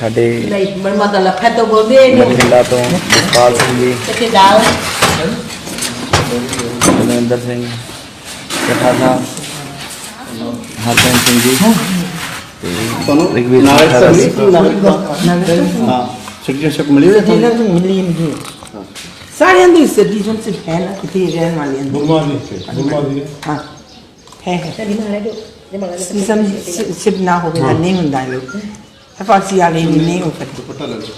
ਸਾਡੇ ਨਹੀਂ ਮਰਮਾ ਦਾ ਲਫਾ ਤੋਂ ਬੋਲਦੇ ਨੇ ਬਠਿੰਡਾ ਤੋਂ ਜਸਪਾਲ ਸਿੰਘ ਜੀ। ਤੇ ਦਾਲ ਬਲਵਿੰਦਰ ਸਿੰਘ ਕਠਾ ਸਾਹਿਬ ਹਰਪ੍ਰੀਤ ਸਿੰਘ ਜੀ। ਤੁਹਾਨੂੰ ਰਿਗਵੇਦ ਨਾਲ। ਸਰਵਿਸ ਹਾਂ। ਸਿਟੀਜ਼ਨਸ਼ਿਪ ਮਿਲੀ ਹੋਈ ਹੈ ਜਿਹਨਾਂ ਨੂੰ ਮਿਲੀ ਨਹੀਂ ਸਾਰਿਆਂ ਦੀ ਸਿਟੀਜ਼ਨਸ਼ਿਪ ਹੈ ਨਾ ਕਿਤੇ ਰਹਿਣ ਵਾਲਿਆਂ ਦੀ। ਗੁਰਮਾ ਦੀ ਗੁਰਮਾ ਦੀ ਹਾਂ। ਹੈ ਹੈ। ਤੇ ਮਾਰੇ ਜੋ। ਜੇ ਮਾਰੇ ਸਿਟੀਜ਼ਨਸ਼ਿਪ ਨਾ ਹੋਵੇ ਤਾਂ ਨਹੀਂ ਹੁੰਦਾ ਇਹ ਲੋਕ ਫਾਰਸੀ ਵਾਲੇ ਵੀ ਨਹੀਂ ਹੋ ਸਕਦੇ ਪਤਾ ਲੱਗ ਗਿਆ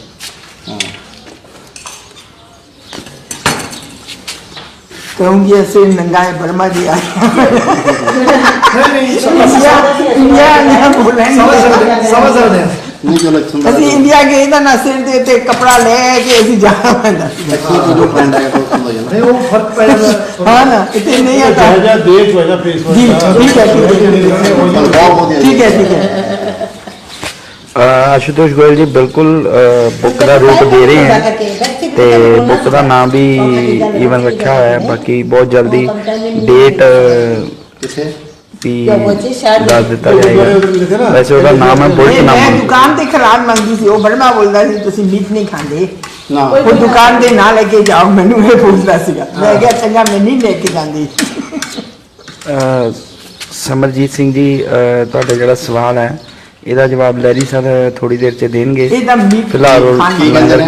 कहूंगी ऐसे नंगा है बर्मा जी आए ਨਹੀਂ इंडिया इंडिया इंडिया बोलेंगे ਸਮਝ ਸਕਦੇ ਹਾਂ ਨਹੀਂ ਚਲੋ ਇੱਥੋਂ ਦਾ ਅਸੀਂ ਇੰਡੀਆ ਗਏ ਤਾਂ ਨਾ ਸਿਰ ਦੇ ਉੱਤੇ ਕਪੜਾ ਲੈ ਕੇ ਅਸੀਂ ਜਾਣਾ ਪੈਂਦਾ ਸੀ। ਇੱਥੋਂ ਤੋਂ ਜੋ ਫਰੈਂਡ ਆਇਆ ਤੋਂ ਸਮਝ ਜਾਂਦਾ ਨਹੀਂ ਉਹ ਫਰਕ ਪੈ ਜਾਂਦਾ ਹਾਂ ਨਾ ਇਤੇ ਨਹੀਂ आता ਜਾ ਦੇਖ ਹੋਇਆ ਫੇਸ जी ठीक है ठीक है ਬਹੁਤ ਬਹੁਤ ਵਧੀਆ ठीक है ठीक है ਅ, ਆਸ਼ੂਤੋਸ਼ ਗੋਇਲ ਜੀ ਬਿਲਕੁਲ ਬੁੱਕ ਦਾ ਰੂਪ ਦੇ ਰਹੇ ਹਨ ਤੇ ਬੁੱਕ ਦਾ ਨਾਮ ਵੀ ਈਵਨ ਰੱਖਿਆ ਹੋਇਆ ਹੈ ਬਾਕੀ ਬਹੁਤ ਜਲਦੀ ਡੇਟ ਕਿਸੇ ਵੀ ਦੱਸ ਦਿੱਤਾ ਜਾਏਗਾ। ਵੈਸੇ ਉਹਦਾ ਨਾਮ ਹੈ ਬੁਲਟ ਨਾਮ ਮੈਂ ਦੁਕਾਨ ਤੇ ਖਰਾਬ ਮੰਗੀ ਸੀ ਉਹ ਬੜਮਾ ਬੋਲਦਾ ਸੀ ਤੁਸੀਂ ਮੀਟ ਨਹੀਂ ਖਾਂਦੇ। ਨਾ। ਉਹ ਦੁਕਾਨ ਦੇ ਨਾ ਲੈ ਕੇ ਜਾਓ ਮੈਨੂੰ ਇਹ ਪੁੱਛਦਾ ਸੀਗਾ। ਮੈਂ ਕਿਹਾ ਚੰਗਾ ਮੈਂ ਨਹੀਂ ਲੈ ਕੇ ਜਾਂਦੀ। ਸਮਰਜੀਤ ਸਿੰਘ ਜੀ ਤੁਹਾਡਾ ਜਿਹੜਾ ਸਵਾਲ ਹੈ ਇਹਦਾ ਜਵਾਬ ਲੈਰੀ ਸਰ ਥੋੜੀ ਦੇਰ ਚ ਦੇਣਗੇ। ਇਹ ਮੀਟ ਫਿਲਹਾਲ ਲੰਗਰ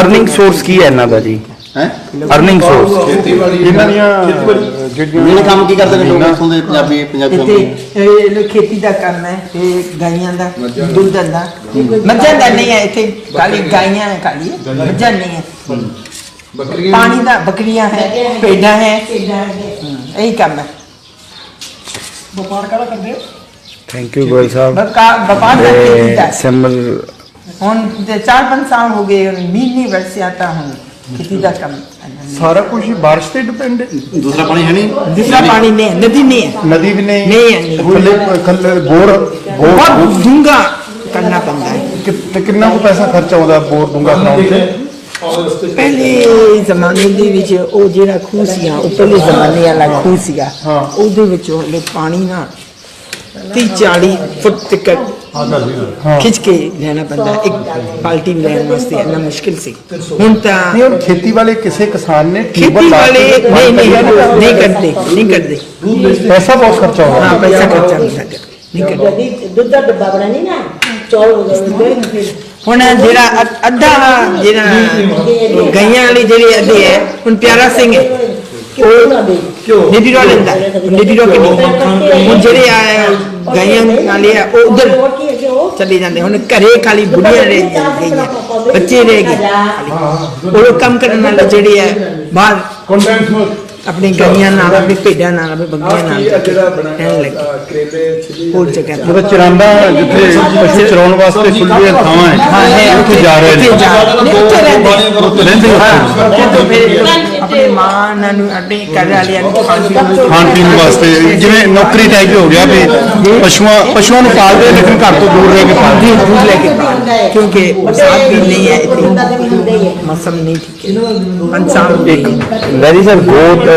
ਅਰਨਿੰਗ ਸੋਰਸ ਕੀ ਹੈ ਇਹਨਾਂ ਦਾ ਜੀ? ਹੈ? ਅਰਨਿੰਗ ਸੋਰਸ ਇਹਨਾਂ ਦੀਆਂ ਜਿਹੜੀਆਂ ਮੇਰੇ ਕੰਮ ਕੀ ਕਰਦੇ ਨੇ ਲੋਕ ਇੱਥੋਂ ਦੇ ਪੰਜਾਬੀ ਪੰਜਾਬੀ ਇੱਥੇ ਇਹ ਖੇਤੀ ਦਾ ਕੰਮ ਹੈ ਤੇ ਗਾਈਆਂ ਦਾ ਦੁੱਧ ਦਾ। ਮੱਝਾਂ ਦਾ ਨਹੀਂ ਹੈ ਇੱਥੇ ਖਾਲੀ ਗਾਈਆਂ ਹੈ ਖਾਲੀ। ਮੱਝਾਂ ਨਹੀਂ ਹੈ। ਪਾਣੀ ਦਾ ਬੱਕਰੀਆਂ ਹੈ ਭੇਡਾਂ ਹੈ ਇਹੀ ਕੰਮ ਹੈ। ਵਪਾਰ ਕਾਹਦਾ ਕਰਦੇ ਹੋ? ਥੈਂਕ ਯੂ ਗੋਇਲ ਸਾਹਿਬ ਬਕਾ ਵਪਾਰ ਦਾ ਖੇਤੀ ਦਾ ਤੇ ਸਿਮਰ ਹੁਣ ਤੇ ਚਾਰ ਪੰਜ ਸਾਲ ਹੋ ਗਏ ਹੁਣ ਮੀਂਹ ਨਹੀਂ ਵਰਸਿਆ ਤਾਂ ਹੁਣ ਖੇਤੀ ਦਾ ਕੰਮ ਸਾਰਾ ਕੁਝ ਬਾਰਿਸ਼ ਤੇ ਡਿਪੈਂਡ ਹੈ। ਦੂਸਰਾ ਪਾਣੀ ਹੈ ਨਹੀਂ? ਦੂਸਰਾ ਪਾਣੀ ਨਹੀਂ ਹੈ, ਨਦੀ ਨਹੀਂ ਹੈ। ਨਦੀ ਵੀ ਨਹੀਂ। ਨਹੀਂ ਹੈ, ਨਹੀਂ। ਥੱਲੇ ਥੱਲੇ ਬੋਰ ਬੋਰ ਕਰਨਾ ਪੈਂਦਾ ਹੈ। ਕਿ- ਤੇ ਕਿੰਨਾ ਕੁ ਪੈਸਾ ਖਰਚ ਆਉਂਦਾ ਬੋਰ ਡੂੰਗਾ ਬਣਾਉਣ ਤੇ? ਪਹਿਲੇ ਜ਼ਮਾਨੇ ਦੇ ਵਿੱਚ ਉਹ ਜਿਹੜਾ ਖੂਹ ਸੀਗਾ ਉਹ ਪਹਿਲੇ ਜ਼ਮਾਨੇ ਵਾਲਾ ਖੂਹ ਸੀਗਾ ਹਾਂ। ਉਹਦੇ ਵਿੱਚ ਹਲੇ ਪਾਣੀ ਨਾ 30 40 ਫੁੱਟ ਤੱਕ ਖਿੱਚ ਕੇ ਲੈਣਾ ਪੈਂਦਾ। ਇੱਕ ਬਾਲਟੀ ਲੈਣ ਵਾਸਤੇ ਇੰਨਾ ਮੁਸ਼ਕਿਲ ਸੀ। ਹੁਣ ਤਾਂ ਨਹੀਂ ਹੁਣ ਖੇਤੀ ਵਾਲੇ ਕਿਸੇ ਕਿਸਾਨ ਨੇ ਖੇਤੀ ਟਿਊਬਲ ਲਾ ਵਾਲੇ ਕੇ ਨਹੀਂ ਨਹੀਂ ਨਹੀਂ ਕਰਦੇ ਨਹੀਂ ਕਰਦੇ ਪੈਸਾ ਬਹੁਤ ਖਰਚਾ ਹੋ ਹਾਂ ਪੈਸਾ ਖਰਚਾ ਨਹੀਂ ਕਰਦੇ ਨਹੀਂ ਕਰਦੇ ਜਦੀ ਦੁੱਧ ਦਾ ਡੱਬਾ ਬਣਾਣੀ ਨਾ ਚੌਲ ਵਗੈਰੇ ਹੁਣ ਜਿਹੜਾ ਅ- ਅੱਧਾ ਜਿਹੜਾ ਗਈਆਂ ਵਾਲੀ ਜਿਹੜੀ ਅੱਧੀ ਹੈ ਹੁਣ ਪਿਆਰਾ ਸਿੰਘ ਹੈ। ਉਹ ਨਿਧੀ ਰੋ ਲੈਂਦਾ। ਨਿਧੀ ਰੋ ਕੇ ਨਹੀਂ ਹੁਣ ਜਿਹੜੇ ਆ ਗਈਆਂ ਵਾਲੇ ਆ ਉਹ ਉਧਰ ਚਲੇ ਜਾਂਦੇ। ਹੁਣ ਘਰੇ ਖਾਲੀ ਬੁੜੀਆਂ ਰਹਿ ਗਈਆਂ। ਬੱਚੇ ਰਹਿ ਗਏ। ਉਹ ਕੰਮ ਕਰਨ ਵਾਲੇ ਜਿਹੜੇ ਆ ਬਾਹਰ ਕੰਟੈਂਟ ਆਪਣੀ ਗਈਆਂ ਨਾਲ ਆਪਣੇ ਭੇਡਾਂ ਨਾਲ ਆਪਣੇ ਬੱਗੀਆਂ ਨਾਲ ਰਹਿਣ ਲੱਗੇ ਹੋਰ ਜਗ੍ਹਾ ਤੇ। ਜਿਹੜਾ ਚਰਾਂਦਾ ਜਿੱਥੇ ਪਸ਼ੂ ਚਰਾਉਣ ਵਾਸਤੇ ਖੁੱਲੀਆਂ ਥਾਵਾਂ ਹੈ ਹਾਂ ਹੈ ਉੱਥੇ ਜਾ ਰਹੇ ਨੇ ਉੱਥੇ ਜਾ ਰਹੇ ਨੇ, ਉੱਥੇ ਰਹਿੰਦੇ ਉੱਥੇ ਰਹਿੰਦੇ ਉੱਥੇ ਉੱਥੇ ਤੋਂ ਫਿਰ ਆਪਣੀ ਮਾਂ ਨਾਲ ਨੂੰ ਆਪਣੇ ਘਰ ਵਾਲਿਆਂ ਨੂੰ ਖਾਣ ਪੀਣ ਨੂੰ ਖਾਣ ਪੀਣ ਵਾਸਤੇ ਜਿਵੇਂ ਨੌਕਰੀ ਟਾਈਪ ਹੋ ਗਿਆ ਵੀ ਪਸ਼ੂਆਂ ਪਸ਼ੂਆਂ ਨੂੰ ਪਾਲਦੇ ਲੇਕਿਨ ਘਰ ਤੋਂ ਦੂਰ ਰਹਿ ਕੇ ਪਾਲਦੇ दूध दूध लेके पाल क्योंकि बरसात भी नहीं है इतनी मौसम नहीं ठीक है इंसान ਇੱਕ ਵੈਰੀ ਸਰ ਗੋਤ ਅ,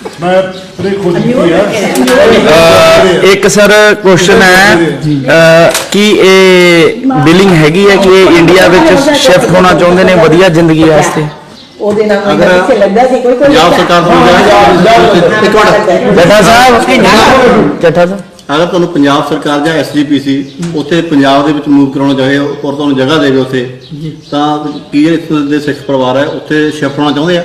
ਮੈਂ ਆ। ਇੱਕ ਸਰ ਕੁਐਸਚਨ ਹੈ ਕੀ ਇਹ ਬਿਲਿੰਗ ਹੈਗੀ ਹੈ ਕਿ ਇਹ ਇੰਡੀਆ ਵਿੱਚ ਸ਼ਿਫਟ ਹੋਣਾ ਚਾਹੁੰਦੇ ਨੇ ਵਧੀਆ ਜ਼ਿੰਦਗੀ ਵਾਸਤੇ? ਉਹਦੇ ਨਾਲ ਅਗਰ ਪਿੱਛੇ ਲੱਗਦਾ ਸੀ ਕੋਈ ਕੋਈ ਪੰਜਾਬ ਸਰਕਾਰ ਤੋਂ ਜਾਂ- ਇੱਕ ਮਿੰਟ। ਜੱਟਾ ਸਾਹਿਬ ਜੱਟਾ ਸਾਹਿਬ। ਅਗਰ ਤੁਹਾਨੂੰ ਪੰਜਾਬ ਸਰਕਾਰ ਜਾਂ ਐਸਜੀਪੀਸੀ ਉੱਥੇ ਪੰਜਾਬ ਦੇ ਵਿੱਚ ਮੂਵ ਕਰਾਉਣਾ ਚਾਹੇ ਔਰ ਤੁਹਾਨੂੰ ਜਗ੍ਹਾ ਦੇਵੇ ਉੱਥੇ ਤਾਂ ਕੀ ਇਹ ਇੱਥੋਂ ਦੇ ਸਿੱਖ ਪਰਿਵਾਰ ਹੈ ਉੱਥੇ ਸ਼ਿਫਟ ਹੋਣਾ ਚਾਹੁੰਦੇ ਆ?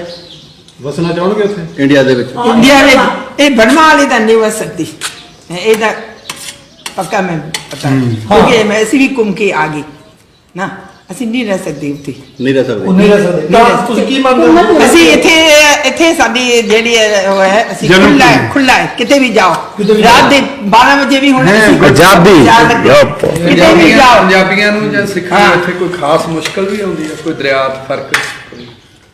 ਵਸਣਾ ਚਾਹਣਗੇ ਉੱਥੇ? ਇੰਡੀਆ ਦੇ ਵਿੱਚ। ਇੰਡੀਆ ਦੇ ਇਹ ਬਰਮਾ ਵਾਲੀ ਤਾਂ ਨਹੀਂ ਵਸ ਇਹਦਾ ਪੱਕਾ ਮੈਂ ਪਤਾ ਕਿਉਂਕਿ ਮੈਂ ਅਸੀਂ ਵੀ ਘੁੰਮ ਕੇ ਆ ਗਈ ਨਾ ਅਸੀਂ ਨਹੀਂ ਰਹਿ ਸਕਦੇ ਉੱਥੇ। ਨਹੀਂ ਰਹਿ ਸਕਦੇ। ਨਹੀਂ ਰਹਿ ਸਕਦੇ। ਤਾਂ ਤੁਸੀਂ ਕੀ ਮੰਨਦੇ ਹੋ? ਅਸੀਂ ਇੱਥੇ ਇੱਥੇ ਸਾਡੀ ਜਿਹੜੀ ਹੈ ਅਸੀਂ ਖੁੱਲਾ ਖੁੱਲਾ ਹੈ ਕਿਤੇ ਵੀ ਜਾਓ। ਰਾਤ ਦੇ 12 ਵਜੇ ਵੀ ਹੁਣ ਅਸੀਂ ਪੰਜਾਬੀ। ਪੰਜਾਬੀਆਂ ਨੂੰ ਜਾਂ ਸਿੱਖਾਂ ਇੱਥੇ ਕੋਈ ਖਾਸ ਮੁਸ਼ਕਲ ਵੀ ਆਉਂਦੀ ਹੈ? ਕੋਈ ਦਰਿਆਤ ਫ਼ਰਕ?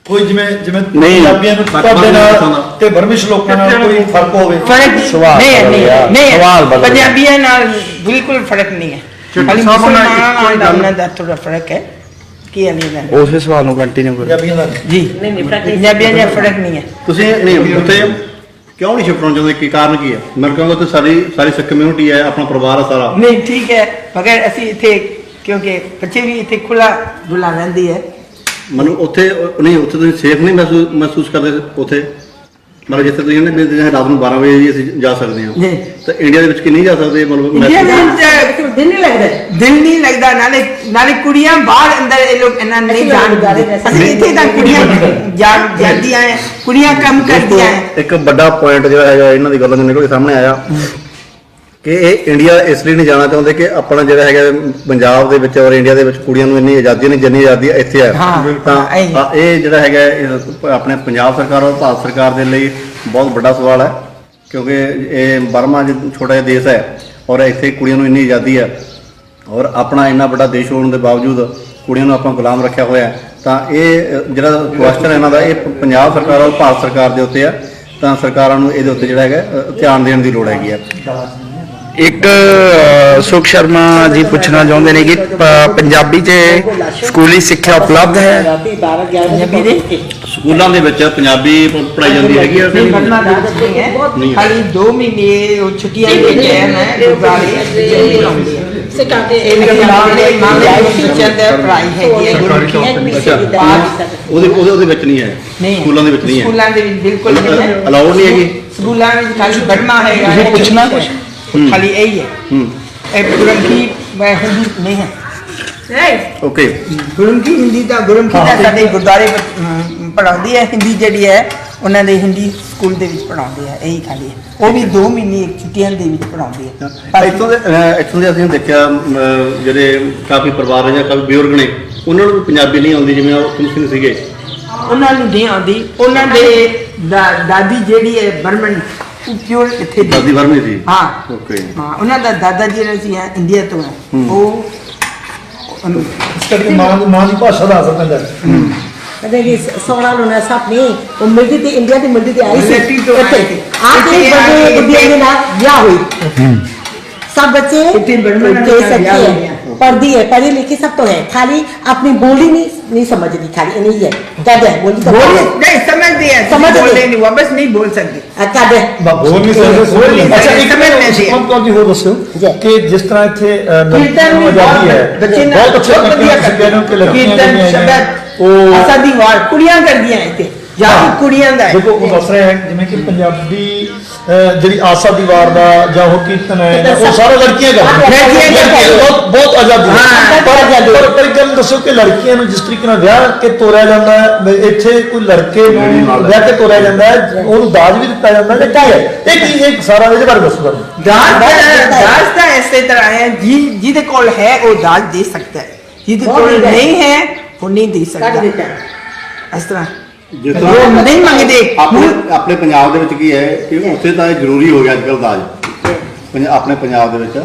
ਕੋਈ ਜਿਵੇਂ ਜਿਵੇਂ ਨਹੀਂ, ਪੰਜਾਬੀਆਂ ਨੂੰ ਫ਼ਰਕ ਤੁਹਾਡੇ ਨਹੀਂ ਨਾਲ। ਤੇ ਬਰਮਿਸ਼ ਲੋਕਾਂ ਨਾਲ ਕੋਈ ਫ਼ਰਕ ਹੋਵੇ? ਫ਼ਰਕ ਸਵਾਲ ਨਹੀਂ ਹੈ, ਨਹੀਂ ਨਹੀਂ ਹੈ। ਸਵਾਲ ਬਦਲ। ਪੰਜਾਬੀਆਂ ਨਾਲ ਬਿਲਕੁਲ ਫ਼ਰਕ ਨਹੀਂ ਹੈ। ਖਾਲੀ ਸਾਹਿਬ ਨਾਲ ਇੱਕ- ਮੁਸਲਮਾਨਾਂ ਕੋਈ ਨਾਲ ਗੱਲ- ਉਹਨਾਂ ਦਾ ਥੋੜਾ ਫ਼ਰਕ ਹੈ। ਕੀ ਹੈ ਨਹੀਂ ਹੈ ਉਸੇ ਸਵਾਲ ਨੂੰ ਕੰਟੀਨਿਊ ਕਰੋ। ਪੰਜਾਬੀਆਂ ਦਾ ਜੀ। ਪੰਜਾਬੀਆਂ ਦਾ ਫ਼ਰਕ ਨਹੀਂ ਹੈ। ਤੁਸੀਂ ਨਹੀਂ ਉੱਥੇ ਕਿਉਂ ਨਹੀਂ ਸ਼ਿਫਟ ਹੋਣਾ ਚਾਹੁੰਦੇ? ਕੀ ਕਾਰਨ ਕੀ ਹੈ? ਮੈਂ ਕਹਾਂਗਾ ਉੱਥੇ ਸਾਰੀ ਸਿੱਖ ਕਮਿਊਨਿਟੀ ਹੈ ਆਪਣਾ ਪਰਿਵਾਰ ਹੈ ਸਾਰਾ। ਨਹੀਂ ਠੀਕ ਹੈ। ਮਗਰ ਅਸੀਂ ਇੱਥੇ ਕਿਉਂਕਿ ਬੱਚੇ ਵੀ ਇੱਥੇ ਖੁੱਲਾ ਡੁੱਲਾ ਰਹਿੰਦੀ ਹੈ। ਮੈਨੂੰ ਉੱਥੇ ਨਹੀਂ ਉੱਥੇ ਤੁਸੀਂ ਸੇਫ ਨਹੀਂ ਮਹਿਸੂਸ ਮਹਿਸੂਸ ਕਰਦੇ ਉੱਥੇ? ਮਤਲਬ ਜਿੱਥੇ ਤੁਸੀਂ ਕਹਿੰਦੇ ਵੀ ਰਾਤ ਨੂੰ 12 ਵਜੇ ਵੀ ਅਸੀਂ ਜਾ ਸਕਦੇ ਹਾਂ। ਜੀ। ਤਾਂ ਇੰਡੀਆ ਦੇ ਵਿੱਚ ਕਿ ਨਹੀਂ ਜਾ ਸਕਦੇ ਮਤਲਬ ਇੰਡੀਆ ਮਹਿਸੂਸ- ਵਿੱਚ ਦਿਨ ਨਹੀਂ ਲੱਗਦਾ। ਦਿਲ ਨਹੀਂ ਲੱਗਦਾ ਨਾਲੇ ਨਾਲੇ ਕੁੜੀਆਂ ਬਾਹਰ ਅੰਦਰ ਇਹ ਲੋਕ ਇਹਨਾਂ ਨਹੀਂ ਜਾਣ ਦਿੰਦੇ ਅਸੀਂ ਇੱਥੇ ਤਾਂ ਕੁੜੀਆਂ ਜਾ- ਜਾਂਦੀਆਂ ਹੈ ਕੁੜੀਆਂ ਕੰਮ ਕਰਦੀਆਂ ਹੈ ਇੱਕ ਵੱਡਾ ਪੁਆਇੰਟ ਜਿਹੜਾ ਹੈਗਾ ਇਹਨਾਂ ਦੀ ਗੱਲਾਂ ਤੋਂ ਨਿਕਲ ਕੇ ਸਾਹਮਣੇ ਆਇਆ। ਕਿ ਇਹ ਇੰਡੀਆ ਇਸ ਲਈ ਨਹੀਂ ਜਾਣਾ ਚਾਹੁੰਦੇ ਕਿ ਆਪਣਾ ਜਿਹੜਾ ਹੈਗਾ ਪੰਜਾਬ ਦੇ ਵਿੱਚ ਔਰ ਇੰਡੀਆ ਦੇ ਵਿੱਚ ਕੁੜੀਆਂ ਨੂੰ ਇੰਨੀ ਆਜ਼ਾਦੀ ਨਹੀਂ ਜਿੰਨੀ ਆਜ਼ਾਦੀ ਇੱਥੇ ਹੈ ਹਾਂ, ਤਾਂ ਇਹੀ। ਜਿਹੜਾ ਹੈਗਾ ਆਪਣੇ ਪੰਜਾਬ ਸਰਕਾਰ ਔਰ ਭਾਰਤ ਸਰਕਾਰ ਦੇ ਲਈ ਬਹੁਤ ਵੱਡਾ ਸਵਾਲ ਹੈ ਕਿਉਂਕਿ ਇਹ ਬਰਮਾ ਜਿਹਾ ਛੋਟਾ ਜਿਹਾ ਦੇਸ਼ ਹੈ ਔਰ ਇੱਥੇ ਕੁੜੀਆਂ ਨੂੰ ਇੰਨੀ ਆਜ਼ਾਦੀ ਹੈ ਔਰ ਆਪਣਾ ਇੰਨਾ ਵੱਡਾ ਦੇਸ਼ ਹੋਣ ਦੇ ਬਾਵਜੂਦ ਕੁੜੀਆਂ ਨੂੰ ਆਪਾਂ ਗੁਲਾਮ ਰੱਖਿਆ ਹੋਇਆ। ਤਾਂ ਇਹ ਜਿਹੜਾ ਕੁਐਸਚਨ ਇਹਨਾਂ ਦਾ ਇਹ ਪੰਜਾਬ ਸਰਕਾਰ ਔਰ ਭਾਰਤ ਸਰਕਾਰ ਦੇ ਉੱਤੇ ਆ ਤਾਂ ਸਰਕਾਰਾਂ ਨੂੰ ਇਹਦੇ ਉੱਤੇ ਜਿਹੜਾ ਹੈਗਾ ਧਿਆਨ ਦੇਣ ਦੀ ਲੋੜ ਹੈਗੀ ਹੈ ਇੱਕ ਸੁਖ ਸ਼ਰਮਾ ਜੀ ਪੁੱਛਣਾ ਚਾਹੁੰਦੇ ਨੇ ਕਿ ਪ- ਪੰਜਾਬੀ 'ਚ ਸਕੂਲੀ ਸਿੱਖਿਆ ਉਪਲਬਧ ਹੈ? ਰਾਤੀ 12 11 ਪੰਜਾਬੀ ਦੇ? ਸਕੂਲਾਂ ਦੇ ਵਿੱਚ ਪੰਜਾਬੀ ਪ- ਪੜ੍ਹਾਈ ਜਾਂਦੀ ਹੈਗੀ ਆ ਨਹੀਂ ਹੈ। ਹੈ। ਖਾਲੀ 2 ਮਹੀਨੇ ਉਹ ਛੁੱਟੀਆਂ ਦੇ ਕੇ ਨਾ ਗੁਜ਼ਾਰੇ ਪੜਾਉਂਦੇ ਆ ਸਿਕਾਉਂਦੇ ਇਹ ਮੇਰੇ ਮਾਮਲੇ ਮਾਮਲੇ ਟੀਚਰ ਦੇ ਪੜਾਈ ਹੈਗੀ ਹੈ ਗੁਰੂ ਕੀ ਉਹਦੇ ਉਹਦੇ ਉਹਦੇ ਵਿੱਚ ਨਹੀਂ ਹੈ। ਨਹੀਂ ਹੈ। ਸਕੂਲਾਂ ਦੇ ਵਿੱਚ ਨਹੀਂ ਹੈ। ਸਕੂਲਾਂ ਦੇ ਵਿੱਚ ਬਿਲਕੁਲ ਨਹੀਂ ਹੈ। ਅਲਾਉਡ ਨਹੀਂ ਹੈਗੀ? ਸਕੂਲਾਂ ਵਿੱਚ ਖਾਲੀ ਬਰਮਾ ਹੈਗਾ। ਤੁਸੀਂ ਪੁੱਛਣਾ ਕੁਛ? ਇਹੀ ਹੈ ਹੂੰ। ਇਹ ਗੁਰਮੁਖੀ ਮੈਂ ਹਿੰਦੀ ਨਹੀਂ ਹੈ। ਓਕੇ ਗੁਰਮੁਖੀ ਹਿੰਦੀ ਦਾ ਗੁਰਮੁਖੀ ਦਾ ਸਾਡੇ ਗੁਰਦਾਰੇ ਪੜਾਉਂਦੀ ਹੈ। ਹਿੰਦੀ ਜਿਹੜੀ ਹੈ ਉਹਨਾਂ ਦੇ ਹਿੰਦੀ ਸਕੂਲ ਦੇ ਵਿੱਚ ਪੜਾਉਂਦੇ ਆ ਇਹੀ ਖਾਲੀ ਹੈ। ਉਹ ਵੀ 2 ਮਹੀਨੇ ਛੁੱਟੀਆਂ ਦੇ ਵਿੱਚ ਪੜਾਉਂਦੇ ਆ ਇੱਥੋਂ ਦੇ ਅਹ ਇੱਥੋਂ ਦੇ ਅਸੀਂ ਦੇਖਿਆ ਅਮ, ਜਿਹੜੇ ਕਾਫੀ ਪਰਿਵਾਰ ਜਾਂ ਕਾਫੀ ਬਜ਼ੁਰਗ ਨੇ ਉਹਨਾਂ ਨੂੰ ਵੀ ਪੰਜਾਬੀ ਨਹੀਂ ਆਉਂਦੀ ਜਿਵੇਂ ਉਹ ਤੁਮ ਸਿੰਘ ਸੀਗੇ। ਉਹਨਾਂ ਨੂੰ ਨਹੀਂ ਆਉਂਦੀ। ਉਹਨਾਂ ਦੇ ਦਾ- ਦਾਦੀ ਜਿਹੜੀ ਹੈ ਬਰਮਨ ਪਿਓਰ ਕਿੱਥੇ ਦੀ ਦਾਦੀ ਵਰਮੀ ਸੀ। ਹਾਂ। ਓਕੇ ਹਾਂ ਉਹਨਾਂ ਦਾ ਦਾਦਾ ਜੀ ਨੇ ਸੀ ਇੰਡੀਆ ਤੋਂ ਹੈ। ਉਹ ਇਸ ਕਰਕੇ ਮਾਂ ਦੀ ਮਾਂ ਦੀ ਭਾਸ਼ਾ ਦਾ ਅਸਰ ਪੈਂਦਾ ਹੈ। ਮਤਲਬ ਕਿ ਸੋਨਾ ਲੋਨਾ ਸਭ ਨੇ ਉਹ ਮਿਲਦੀ ਤੇ ਇੰਡੀਆ ਦੀ ਮਿਲਦੀ ਤੇ ਆਈ ਸੀ। ਇੱਥੇ ਆਦੇ ਬੜੇ ਗੁੱਡੀਆਂ ਦੇ ਨਾਲ ਵਿਆਹ ਹੋਈ ਸਭ ਬੱਚੇ ਇੱਥੇ ਬੜਮਨ ਨਾਲ ਵਿਆਹ ਹੋਇਆ पढ़ी है पढ़ी लिखी सब तो है। खाली अपनी बोली नहीं नहीं समझ रही खाली नहीं है दद है बोली तो बोली? नहीं समझ दी है समझ बोल नहीं। वो बस नहीं बोल सकती। दद दे? बोल नहीं समझ बोल नहीं अच्छा एक समझ नहीं चाहिए कौन कौन हो बस कि जिस तरह थे कीर्तन में जाती है बच्चे ने बहुत अच्छा कीर्तन के लगने में वो असादी वार कुड़ियाँ कर दिया है थे ਜਾਂ ਕੁੜੀਆਂ ਦਾ ਹੈ। ਦੇਖੋ ਉਹ ਦੱਸ ਰਿਹਾ ਹੈ ਜਿਵੇਂ ਕਿ ਪੰਜਾਬੀ ਜਿਹੜੀ ਆਸਾ ਦੀਵਾਰ ਦਾ ਜਾਂ ਉਹ ਕੀਰਤਨ ਹੈ ਉਹ ਸਭ- ਲੜਕੀਆਂ ਹਾਂ, ਕਰਦੇ ਲੜਕੀਆਂ ਕਰਦੇ। ਬਹੁਤ ਬਹੁਤ ਆਜ਼ਾਦੀ ਹਾਂ, ਪਰ ਪਰ ਪਰ ਗੱਲ ਦੱਸੋ ਕਿ ਲੜਕੀਆਂ ਨੂੰ ਜਿਸ ਤਰੀਕੇ ਨਾਲ ਵਿਆਹ ਕੇ ਤੋਰਿਆ ਜਾਂਦਾ ਹੈ ਇੱਥੇ ਕੋਈ ਲੜਕੇ ਨੂੰ ਵਿਆਹ ਕੇ ਤੋਰਿਆ ਜਾਂਦਾ ਹੈ ਉਹਨੂੰ ਦਾਜ ਵੀ ਦਿੱਤਾ ਜਾਂਦਾ ਹੈ। ਕੀ ਇਹ ਕੀ ਇਹ ਸਾਰਾ ਇਹਦੇ ਬਾਰੇ ਦੱਸੋ ਦਾਜ ਦਾਜ- ਦਾ ਦਾਜ ਐਸੇ ਤਰ੍ਹਾਂ ਹੈ ਜੀ ਜਿਹਦੇ ਕੋਲ ਹੈ ਉਹ ਦਾਜ ਦੇ ਸਕਦਾ ਹੈ। ਜਿਹਦੇ ਕੋਲ ਨਹੀਂ ਹੈ। ਉਹ ਨਹੀਂ ਦੇ ਸਕਦਾ। ਇਸ ਤਰ੍ਹਾਂ। ਜਿਸ ਤਰ੍ਹਾਂ ਲੋਕ ਨਹੀਂ ਮੰਗਦੇ। ਆਪਣੇ ਆਪਣੇ ਪੰਜਾਬ ਦੇ ਵਿੱਚ ਕੀ ਹੈ ਕਿ ਉੱਥੇ ਤਾਂ ਇਹ ਜ਼ਰੂਰੀ ਹੋ ਗਿਆ ਅੱਜਕੱਲ ਦਾਜ ਪੰਜ- ਆਪਣੇ ਪੰਜਾਬ ਦੇ ਵਿੱਚ।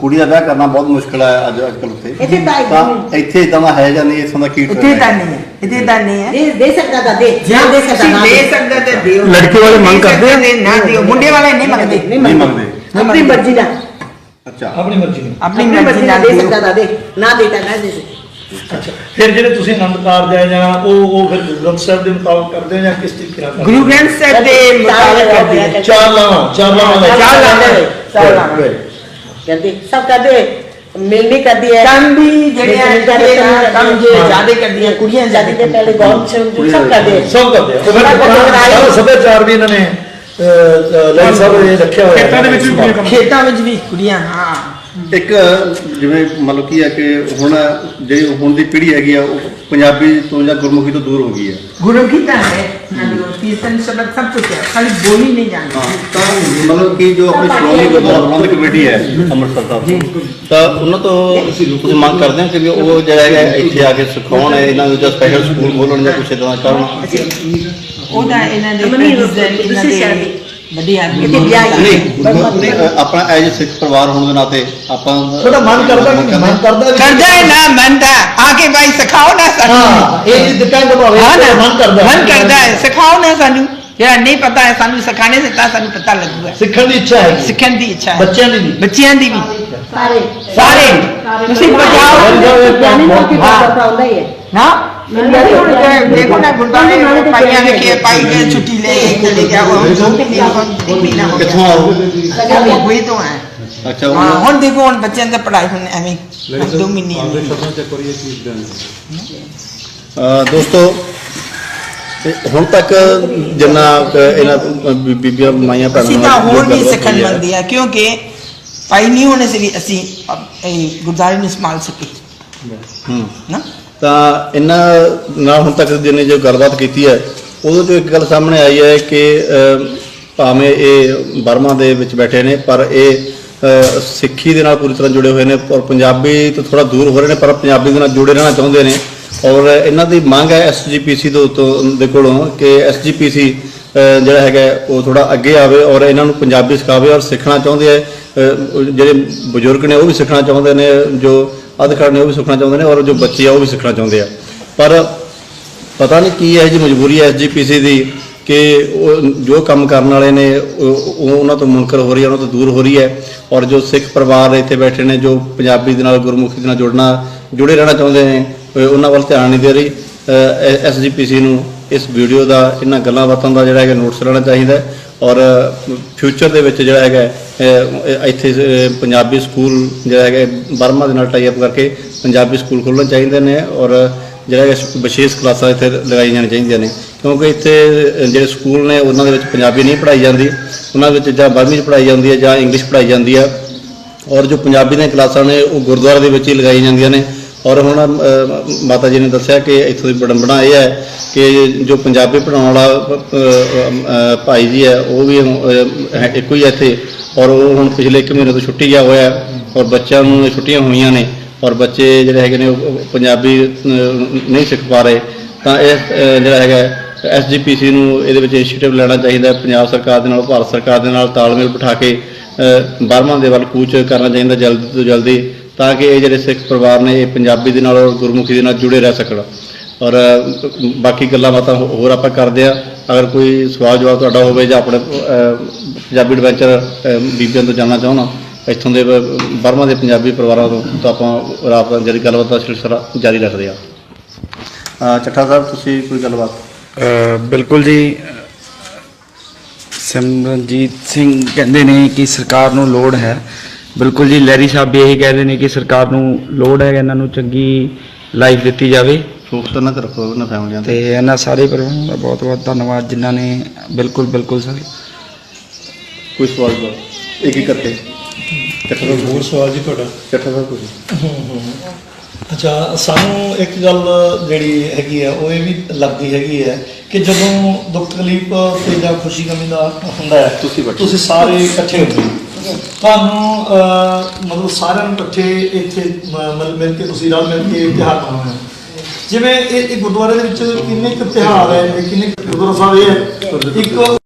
ਕੁੜੀ ਦਾ ਵਿਆਹ ਕਰਨਾ ਬਹੁਤ ਮੁਸ਼ਕਲ ਹੈ ਅੱਜ ਅੱਜਕੱਲ ਉੱਥੇ। ਇੱਥੇ ਦਾਜ ਤਾਂ ਇੱਥੇ ਇਦਾਂ ਦਾ ਹੈ ਜਾਂ ਨਹੀਂ ਇਥੋਂ ਦਾ ਕੀ trend ਇੱਥੇ ਤਾਂ ਹੈ? ਨਹੀਂ ਹੈ। ਇੱਥੇ ਤਾਂ ਨਹੀਂ ਹੈ। ਦੇ ਦੇ ਸਕਦਾ ਤਾਂ ਦੇ। ਜਾਂ ਦੇ ਸਕਦਾ ਤੁਸੀਂ ਨਾ ਦੇ ਦੇ। ਸਕਦੇ ਤੇ ਦਿਓ। ਲੜਕੇ ਵਾਲੇ ਮੰਗ ਕਰਦੇ ਆ? ਨੇ ਨਾ ਦਿਓ। ਮੁੰਡੇ ਵਾਲੇ ਨਹੀਂ ਮੰਗਦੇ। ਨਹੀਂ ਮੰਗਦੇ। ਆਪਣੀ ਮਰਜ਼ੀ ਨਾਲ ਅੱਛਾ। ਆਪਣੀ ਮਰਜ਼ੀ ਨਾਲ ਆਪਣੀ ਮਰਜ਼ੀ ਨਾਲ ਦੇ ਦਿਓ। ਸਕਦਾ ਤਾਂ ਦੇ। ਨਾ ਦੇਤਾ ਨਾ ਦੇ। ਸਕਦਾ। ਅੱਛਾ ਫਿਰ ਜਿਹੜੇ ਤੁਸੀਂ ਆਨੰਦ ਕਾਰਜ ਹੈ ਜਾਂ ਉਹ ਉਹ ਫਿਰ ਗੁਰੂ ਗ੍ਰੰਥ ਸਾਹਿਬ ਦੇ ਮੁਤਾਬਕ ਕਰਦੇ ਜਾਂ ਕਿਸ ਤਰੀਕੇ ਨਾਲ ਗੁਰੂ ਗ੍ਰੰਥ ਸਾਹਿਬ ਦੇ ਮੁਤਾਬਕ ਕਰਦੇ। ਚਾਰ ਲਾਵਾਂ ਚਾਰ ਲਾਵਾਂ ਚਾਰ ਲਾਵਾਂ ਚਾਰ ਲਾਵਾਂ। ਕਹਿੰਦੇ ਸਭ ਕਹਿੰਦੇ ਮਿਲਣੀ ਕਰਦੀ ਹੈ ਕੰਮ ਵੀ ਜਿਹੜੇ ਆ ਜਿਹੜੇ ਕੰਮ ਜੇ ਜ਼ਿਆਦਾ ਕਰਦੀਆਂ ਕੁੜੀਆਂ ਜ਼ਿਆਦਾ ਜਾਂਦੀ ਪਹਿਲੇ ਗੌਰ ਸਿੰਘ ਸਭ ਕਰਦੇ। ਸਭ ਕਰਦੇ। ਆ ਉਹ ਵੀ ਇਹਨਾਂ ਨੇ ਅਹ, ਅਹ, ਰੱਖਿਆ ਹੋਇਆ ਖੇਤਾਂ ਦੇ ਵਿੱਚ ਵੀ ਕਰਦੀਆਂ। ਇੱਕ ਜਿਵੇਂ ਮਤਲਬ ਕੀ ਹੈ ਕਿ ਹੁਣ ਜਿਹੜੀ ਹੁਣ ਦੀ ਪੀੜ੍ਹੀ ਹੈਗੀ ਆ ਉਹ ਪੰਜਾਬੀ ਤੋਂ ਜਾਂ ਗੁਰਮੁਖੀ ਤੋਂ ਦੂਰ ਹੋ ਗਈ ਹੈ ਗੁਰੂ ਕੀ ਤਾਂ ਹੈ ਨਾਲੇ ਕੀਰਤਨ ਸ਼ਬਦ ਸਭ ਕੁਝ ਹੈ ਖਾਲੀ ਬੋਲੀ ਨਹੀਂ ਜਾਣਦੇ ਹਾਂ, ਤਾਂ ਮਤਲਬ ਕਿ ਜੋ ਆਪਣੀ ਸ਼੍ਰੋਮਣੀ ਗੁਰਦੁਆਰਾ ਪ੍ਰਬੰਧਕ ਕਮੇਟੀ ਹੈ ਅੰਮ੍ਰਿਤਸਰ ਸਾਹਿਬ ਤਾਂ। ਉਹਨਾਂ ਤੋਂ ਤੁਸੀਂ ਮੰਗ ਕਰਦੇ ਹੋ ਕਿ ਵੀ ਉਹ ਜਿਹੜਾ ਹੈਗਾ ਇੱਥੇ ਆ ਕੇ ਸਿਖਾਉਣ ਇਹਨਾਂ ਨੂੰ ਜਾਂ ਸਪੈਸ਼ਲ ਸਕੂਲ ਖੋਲਣ ਜਾਂ ਕੁਛ ਇਦਾਂ ਕਰਨ। ਉਹਦਾ ਇਹਨਾਂ ਦੇ ਪ੍ਰੈਜ਼ੀਡੈਂਟ ਇਹਨਾਂ ਦੇ ਵਧੀਆ ਆਦਮੀ ਇੱਥੇ ਵਿਆਹ ਹੀ ਨਹੀਂ ਗੁਰਮੁਖ ਨਹੀਂ ਅ, ਆਪਣਾ ਐਜ ਸਿੱਖ ਪਰਿਵਾਰ ਹੋਣ ਦੇ ਨਾਤੇ ਆਪਾਂ ਤੁਹਾਡਾ ਮਨ ਕਰਦਾ ਕਿ ਨਹੀਂ? ਮਨ ਕਰਦਾ ਵੀ ਕਰਦਾ ਹੈ ਨਾ ਮੰਨਦਾ ਹੈ। ਆਗੇ ਭਾਈ ਸਿਖਾਓ ਨਾ ਸਾਨੂੰ। ਹਾਂ ਇਹ ਡਿਪੈਂਡ ਭਾਵੇਂ ਹਾਂ ਨਾ ਮਨ ਕਰਦਾ। ਮਨ ਕਰਦਾ ਹੈ। ਸਿਖਾਓ ਨਾ ਸਾਨੂੰ। ਜਿਹੜਾ ਨਹੀਂ ਪਤਾ ਹੈ ਸਾਨੂੰ ਸਿਖਾਣੇ ਸੇ ਤਾਂ ਸਾਨੂੰ ਪਤਾ ਲੱਗੂਗਾ। ਸਿੱਖਣ ਦੀ ਇੱਛਾ ਹੈ ਸਿੱਖਣ ਦੀ ਇੱਛਾ ਹੈ। ਬੱਚਿਆਂ ਦੀ ਵੀ। ਬੱਚਿਆਂ ਦੀ ਵੀ। ਸਾਰੇ। ਸਾਰੇ। ਤੁਸੀਂ ਬਚਾਓ। ਹਾਂ। ਹਾਂ। ਨਾ। ਨਹੀਂ ਹੁਣ ਤੇ ਦੇਖੋ ਨਾ ਗੁਰਦਾਰੇ ਪਾਈਆਂ ਨੇ ਕਿ ਪਾਈ ਕੇ ਛੁੱਟੀ ਲੈ ਕੇ ਚਲੇ ਗਿਆ ਉਹ ਦੋ ਮਹੀਨੇ ਹੁਣ ਤਿੰਨ ਮਹੀਨਾ ਹੋ ਕਿੱਥੋਂ ਆਓ? ਗਿਆ ਕੋਈ ਤੋਂ ਹੈ। ਅੱਛਾ ਹਾਂ ਉਹ ਹੁਣ ਦੇਖੋ ਹੁਣ ਬੱਚਿਆਂ ਦੀ ਪੜ੍ਹਾਈ ਹੁਣ ਐਵੇਂ ਹੀ ਦੋ ਮਹੀਨੇ ਐਵੇਂ ਹੀ। ਅ, ਦੋਸਤੋ ਤੇ ਹੁਣ ਤੱਕ ਜਿੰਨਾ ਕੁ ਇਹਨਾਂ ਅ, ਬੀ- ਬੀਬੀਆਂ ਮਾਈਆਂ ਅਸੀਂ ਤਾਂ ਹੋਰ ਵੀ ਸਿੱਖਣ। ਮੰਗਦੇ ਆ ਕਿਉਂਕਿ ਭਾਈ ਨਹੀਂ ਹੋਣੇ ਸੀ ਵੀ ਅਸੀਂ ਅਹ, ਇਹ ਗੁਰਦਾਰੇ ਨੂੰ ਸੰਭਾਲ ਸਕੇ ਹੂੰ। ਨਾ? ਤਾਂ ਇਹਨਾਂ ਨਾਲ ਹੁਣ ਤੱਕ ਜਿਹਨੇ ਜੋ ਗੱਲਬਾਤ ਕੀਤੀ ਹੈ, ਉਹਦੇ ਤੋਂ ਇੱਕ ਗੱਲ ਸਾਹਮਣੇ ਆਈ ਹੈ ਕਿ ਭਾਵੇਂ ਇਹ ਬਰਮਾ ਦੇ ਵਿੱਚ ਬੈਠੇ ਨੇ, ਪਰ ਇਹ ਸਿੱਖੀ ਦੇ ਨਾਲ ਪੂਰੀ ਤਰ੍ਹਾਂ ਜੁੜੇ ਹੋਏ ਨੇ ਔਰ ਪੰਜਾਬੀ ਤੋਂ ਥੋੜਾ ਦੂਰ ਹੋ ਰਹੇ ਨੇ, ਪਰ ਪੰਜਾਬੀ ਦੇ ਨਾਲ ਜੁੜੇ ਰਹਿਣਾ ਚਾਹੁੰਦੇ ਨੇ। ਔਰ ਇਹਨਾਂ ਦੀ ਮੰਗ ਹੈ ਐਸਜੀਪੀਸੀ ਤੋਂ ਤੋਂ ਦੇ ਕੋਲੋਂ ਕਿ ਐਸਜੀਪੀਸੀ ਜਿਹੜਾ ਹੈਗਾ ਉਹ ਥੋੜਾ ਅੱਗੇ ਆਵੇ ਔਰ ਇਹਨਾਂ ਨੂੰ ਪੰਜਾਬੀ ਸਿਖਾਵੇ ਔਰ ਸਿੱਖਣਾ ਚਾਹੁੰਦੇ ਆ ਜਿਹੜੇ ਬਜ਼ੁਰਗ ਨੇ, ਉਹ ਵੀ ਸਿੱਖਣਾ ਚਾਹੁੰਦੇ ਨੇ, ਜੋ ਅਧਿਕਾਰ ਨੇ, ਉਹ ਵੀ ਸਿੱਖਣਾ ਚਾਹੁੰਦੇ ਨੇ ਔਰ ਜੋ ਬੱਚੇ ਆ, ਉਹ ਵੀ ਸਿੱਖਣਾ ਚਾਹੁੰਦੇ ਆ। ਪਰ ਪਤਾ ਨਹੀਂ ਕੀ ਹੈ ਜੀ ਮਜਬੂਰੀ ਹੈ ਐਸਜੀਪੀਸੀ ਦੀ ਕਿ ਉਹ ਜੋ ਕੰਮ ਕਰਨ ਵਾਲੇ ਨੇ, ਉਹ ਉਹਨਾਂ ਤੋਂ ਮੁਨਕਰ ਹੋ ਰਹੀ ਹੈ, ਉਹਨਾਂ ਤੋਂ ਦੂਰ ਹੋ ਰਹੀ ਹੈ ਔਰ ਜੋ ਸਿੱਖ ਪਰਿਵਾਰ ਇੱਥੇ ਬੈਠੇ ਨੇ, ਜੋ ਪੰਜਾਬੀ ਦੇ ਨਾਲ, ਗੁਰਮੁਖੀ ਦੇ ਨਾਲ ਜੁੜਨਾ, ਜੁੜੇ ਰਹਿਣਾ ਚਾਹੁੰਦੇ ਨੇ ਉਹਨਾਂ ਵੱਲ ਧਿਆਨ ਨਹੀਂ ਦੇ ਰਹੀ। ਐਸਜੀਪੀਸੀ ਨੂੰ ਇਸ ਵੀਡੀਓ ਦਾ, ਇਹਨਾਂ ਗੱਲਾਂ ਬਾਤਾਂ ਦਾ ਜਿਹੜਾ ਹੈਗਾ ਨੋਟਸ ਲੈਣਾ ਚਾਹੀਦਾ ਔਰ ਫਿਊਚਰ ਦੇ ਵਿੱਚ ਜਿਹੜਾ ਹੈਗਾ ਇੱਥੇ ਪੰਜਾਬੀ ਸਕੂਲ ਜਿਹੜਾ ਹੈਗਾ, ਬਰਮਾ ਦੇ ਨਾਲ ਟਾਈ ਅਪ ਕਰਕੇ ਪੰਜਾਬੀ ਸਕੂਲ ਖੋਲ੍ਹਣੇ ਚਾਹੀਦੇ ਨੇ ਔਰ ਜਿਹੜਾ ਹੈਗਾ ਵਿਸ਼ੇਸ਼ ਕਲਾਸਾਂ ਇੱਥੇ ਲਗਾਈਆਂ ਜਾਣੀਆਂ ਚਾਹੀਦੀਆਂ ਨੇ। ਕਿਉਂਕਿ ਇੱਥੇ ਜਿਹੜੇ ਸਕੂਲ ਨੇ ਉਹਨਾਂ ਦੇ ਵਿੱਚ ਪੰਜਾਬੀ ਨਹੀਂ ਪੜ੍ਹਾਈ ਜਾਂਦੀ, ਉਹਨਾਂ ਵਿੱਚ ਜਾਂ ਬਰਮੀ 'ਚ ਪੜ੍ਹਾਈ ਜਾਂਦੀ ਹੈ ਜਾਂ ਇੰਗਲਿਸ਼ ਪੜ੍ਹਾਈ ਜਾਂਦੀ ਹੈ ਔਰ ਜੋ ਪੰਜਾਬੀ ਦੀਆਂ ਕਲਾਸਾਂ ਨੇ ਉਹ ਗੁਰਦੁਆਰੇ ਦੇ ਵਿੱਚ ਹੀ ਲਗਾਈ ਜਾਂਦੀਆਂ ਨੇ। ਔਰ ਹੁਣ ਅ, ਮਾਤਾ ਜੀ ਨੇ ਦੱਸਿਆ ਕਿ ਇੱਥੋਂ ਦੀ ਬੜੰਬਣਾ ਇਹ ਹੈ ਕਿ ਜੋ ਪੰਜਾਬੀ ਪੜਾਉਣ ਵਾਲਾ ਅ, ਅ, ਭਾਈ ਜੀ ਹੈ ਉਹ ਵੀ ਅ, ਹੈ- ਇੱਕੋ ਹੀ ਹੈ ਇੱਥੇ। ਔਰ ਉਹ ਹੁਣ ਪਿਛਲੇ 1 ਮਹੀਨੇ ਤੋਂ ਛੁੱਟੀ ਗਿਆ ਹੋਇਆ ਹੈ ਔਰ ਬੱਚਿਆਂ ਨੂੰ ਇਹ ਛੁੱਟੀਆਂ ਹੋਈਆਂ ਨੇ। ਔਰ ਬੱਚੇ ਜਿਹੜੇ ਹੈਗੇ ਨੇ ਉਹ ਉਹ ਪੰਜਾਬੀ ਅ, ਨਹੀਂ ਸਿੱਖ ਪਾ ਰਹੇ। ਤਾਂ ਇਹ ਅ, ਜਿਹੜਾ ਹੈਗਾ ਐਸਜੀਪੀਸੀ ਨੂੰ ਇਹਦੇ ਵਿੱਚ ਇਨੀਸ਼ੀਏਟਿਵ ਲੈਣਾ ਚਾਹੀਦਾ ਹੈ। ਪੰਜਾਬ ਸਰਕਾਰ ਦੇ ਨਾਲ ਭਾਰਤ ਸਰਕਾਰ ਦੇ ਨਾਲ ਤਾਲਮੇਲ ਬਿਠਾ ਕੇ ਅ, ਬਰਮਾ ਦੇ ਵੱਲ ਕੂਚ ਕਰਨਾ ਚਾਹੀਦਾ ਜਲਦੀ ਤੋਂ ਜਲਦੀ। ਤਾਂ ਕਿ ਇਹ ਜਿਹੜੇ ਸਿੱਖ ਪਰਿਵਾਰ ਨੇ, ਇਹ ਪੰਜਾਬੀ ਦੇ ਨਾਲ ਔਰ ਗੁਰਮੁਖੀ ਦੇ ਨਾਲ ਜੁੜੇ ਰਹਿ ਸਕਣ। ਔਰ, ਬਾਕੀ ਗੱਲਾਂ ਬਾਤਾਂ ਹੋਰ ਆਪਾਂ ਕਰਦੇ ਆ ਅਗਰ ਕੋਈ ਸਵਾਲ ਜਵਾਬ ਤੁਹਾਡਾ ਹੋਵੇ ਜਾਂ ਆਪਣੇ ਪੰਜਾਬੀ ਐਡਵੈਂਚਰ ਬੀਬੀਆਂ ਤੋਂ ਜਾਣਨਾ ਚਾਹੋ ਇੱਥੋਂ ਦੇ ਬ- ਬਰਮਾ ਦੇ ਪੰਜਾਬੀ ਪਰਿਵਾਰਾਂ ਤੋਂ, ਤਾਂ ਆਪਾਂ ਰਾਬਤਾ ਜਿਹੜੀ ਗੱਲਬਾਤ ਦਾ ਸਿਲਸਿਲਾ ਜਾਰੀ ਰੱਖਦੇ ਆ ਚੱਠਾ ਸਾਹਿਬ, ਤੁਸੀਂ ਕੋਈ ਗੱਲਬਾਤ? ਬਿਲਕੁਲ ਜੀ। ਸਿਮਰਨਜੀਤ ਸਿੰਘ ਕਹਿੰਦੇ ਨੇ ਕਿ ਸਰਕਾਰ ਨੂੰ ਲੋੜ ਹੈ ਬਿਲਕੁਲ ਜੀ ਲੈਰੀ ਸਾਹਿਬ ਵੀ ਇਹੀ ਕਹਿੰਦੇ ਨੇ ਕਿ ਸਰਕਾਰ ਨੂੰ ਲੋੜ ਹੈ ਇਹਨਾਂ ਨੂੰ ਚੰਗੀ ਲਾਈਫ ਦਿੱਤੀ ਜਾਵੇ। ਫੋਕਸ ਨਾ ਰੱਖੋ ਉਹਨਾਂ ਫੈਮਲੀਆਂ ਤੇ। ਇਹਨਾਂ ਸਾਰੇ ਪਰਿਵਾਰਾਂ ਦਾ ਬਹੁਤ ਬਹੁਤ ਧੰਨਵਾਦ ਜਿਨ੍ਹਾਂ ਨੇ ਬਿਲਕੁਲ ਬਿਲਕੁਲ ਸਰ। ਕੋਈ ਸਵਾਲ ਜਵਾਬ? ਇੱਕ ਇੱਕ ਕਰਕੇ। ਚੱਠਾ ਸਾਹਿਬ ਹੋਰ ਸਵਾਲ ਜੀ ਤੁਹਾਡਾ? ਚੱਠਾ ਸਾਹਿਬ ਤੁਸੀਂ ਅੱਛਾ ਸਾਨੂੰ ਇੱਕ ਗੱਲ ਜਿਹੜੀ ਹੈਗੀ ਆ ਉਹ ਇਹ ਵੀ ਲੱਗਦੀ ਹੈਗੀ ਹੈ ਕਿ ਜਦੋਂ ਦੁੱਖ ਤਕਲੀਫ ਤੇ ਜਾਂ ਖੁਸ਼ੀ ਗਮੀ ਦਾ ਹੁੰਦਾ ਹੈ ਤੁਸੀਂ ਬੈਠੋ। ਤੁਸੀਂ ਸਾਰੇ ਇਕੱਠੇ ਹੁੰਦੇ ਹੋ। ਤੁਹਾਨੂੰ ਅਹ, ਮਤਲਬ ਸਾਰਿਆਂ ਨੂੰ ਇਕੱਠੇ ਇੱਥੇ ਮ- ਮਿਲ ਮਿਲ ਕੇ ਤੁਸੀਂ ਰਲ ਮਿਲ ਕੇ ਤਿਉਹਾਰ ਮਨਾਉਂਦੇ ਹੋ। ਜਿਵੇਂ ਇਹ ਇਹ ਗੁਰਦੁਆਰੇ ਦੇ ਵਿੱਚ ਕਿੰਨੇ ਕੁ ਤਿਉਹਾਰ ਹੈ ਇਹ ਕਿੰਨੇ ਕੁ ਗੁਰਦੁਆਰਾ ਸਾਹਿਬ ਇਹ ਹੈ? ਇੱਕ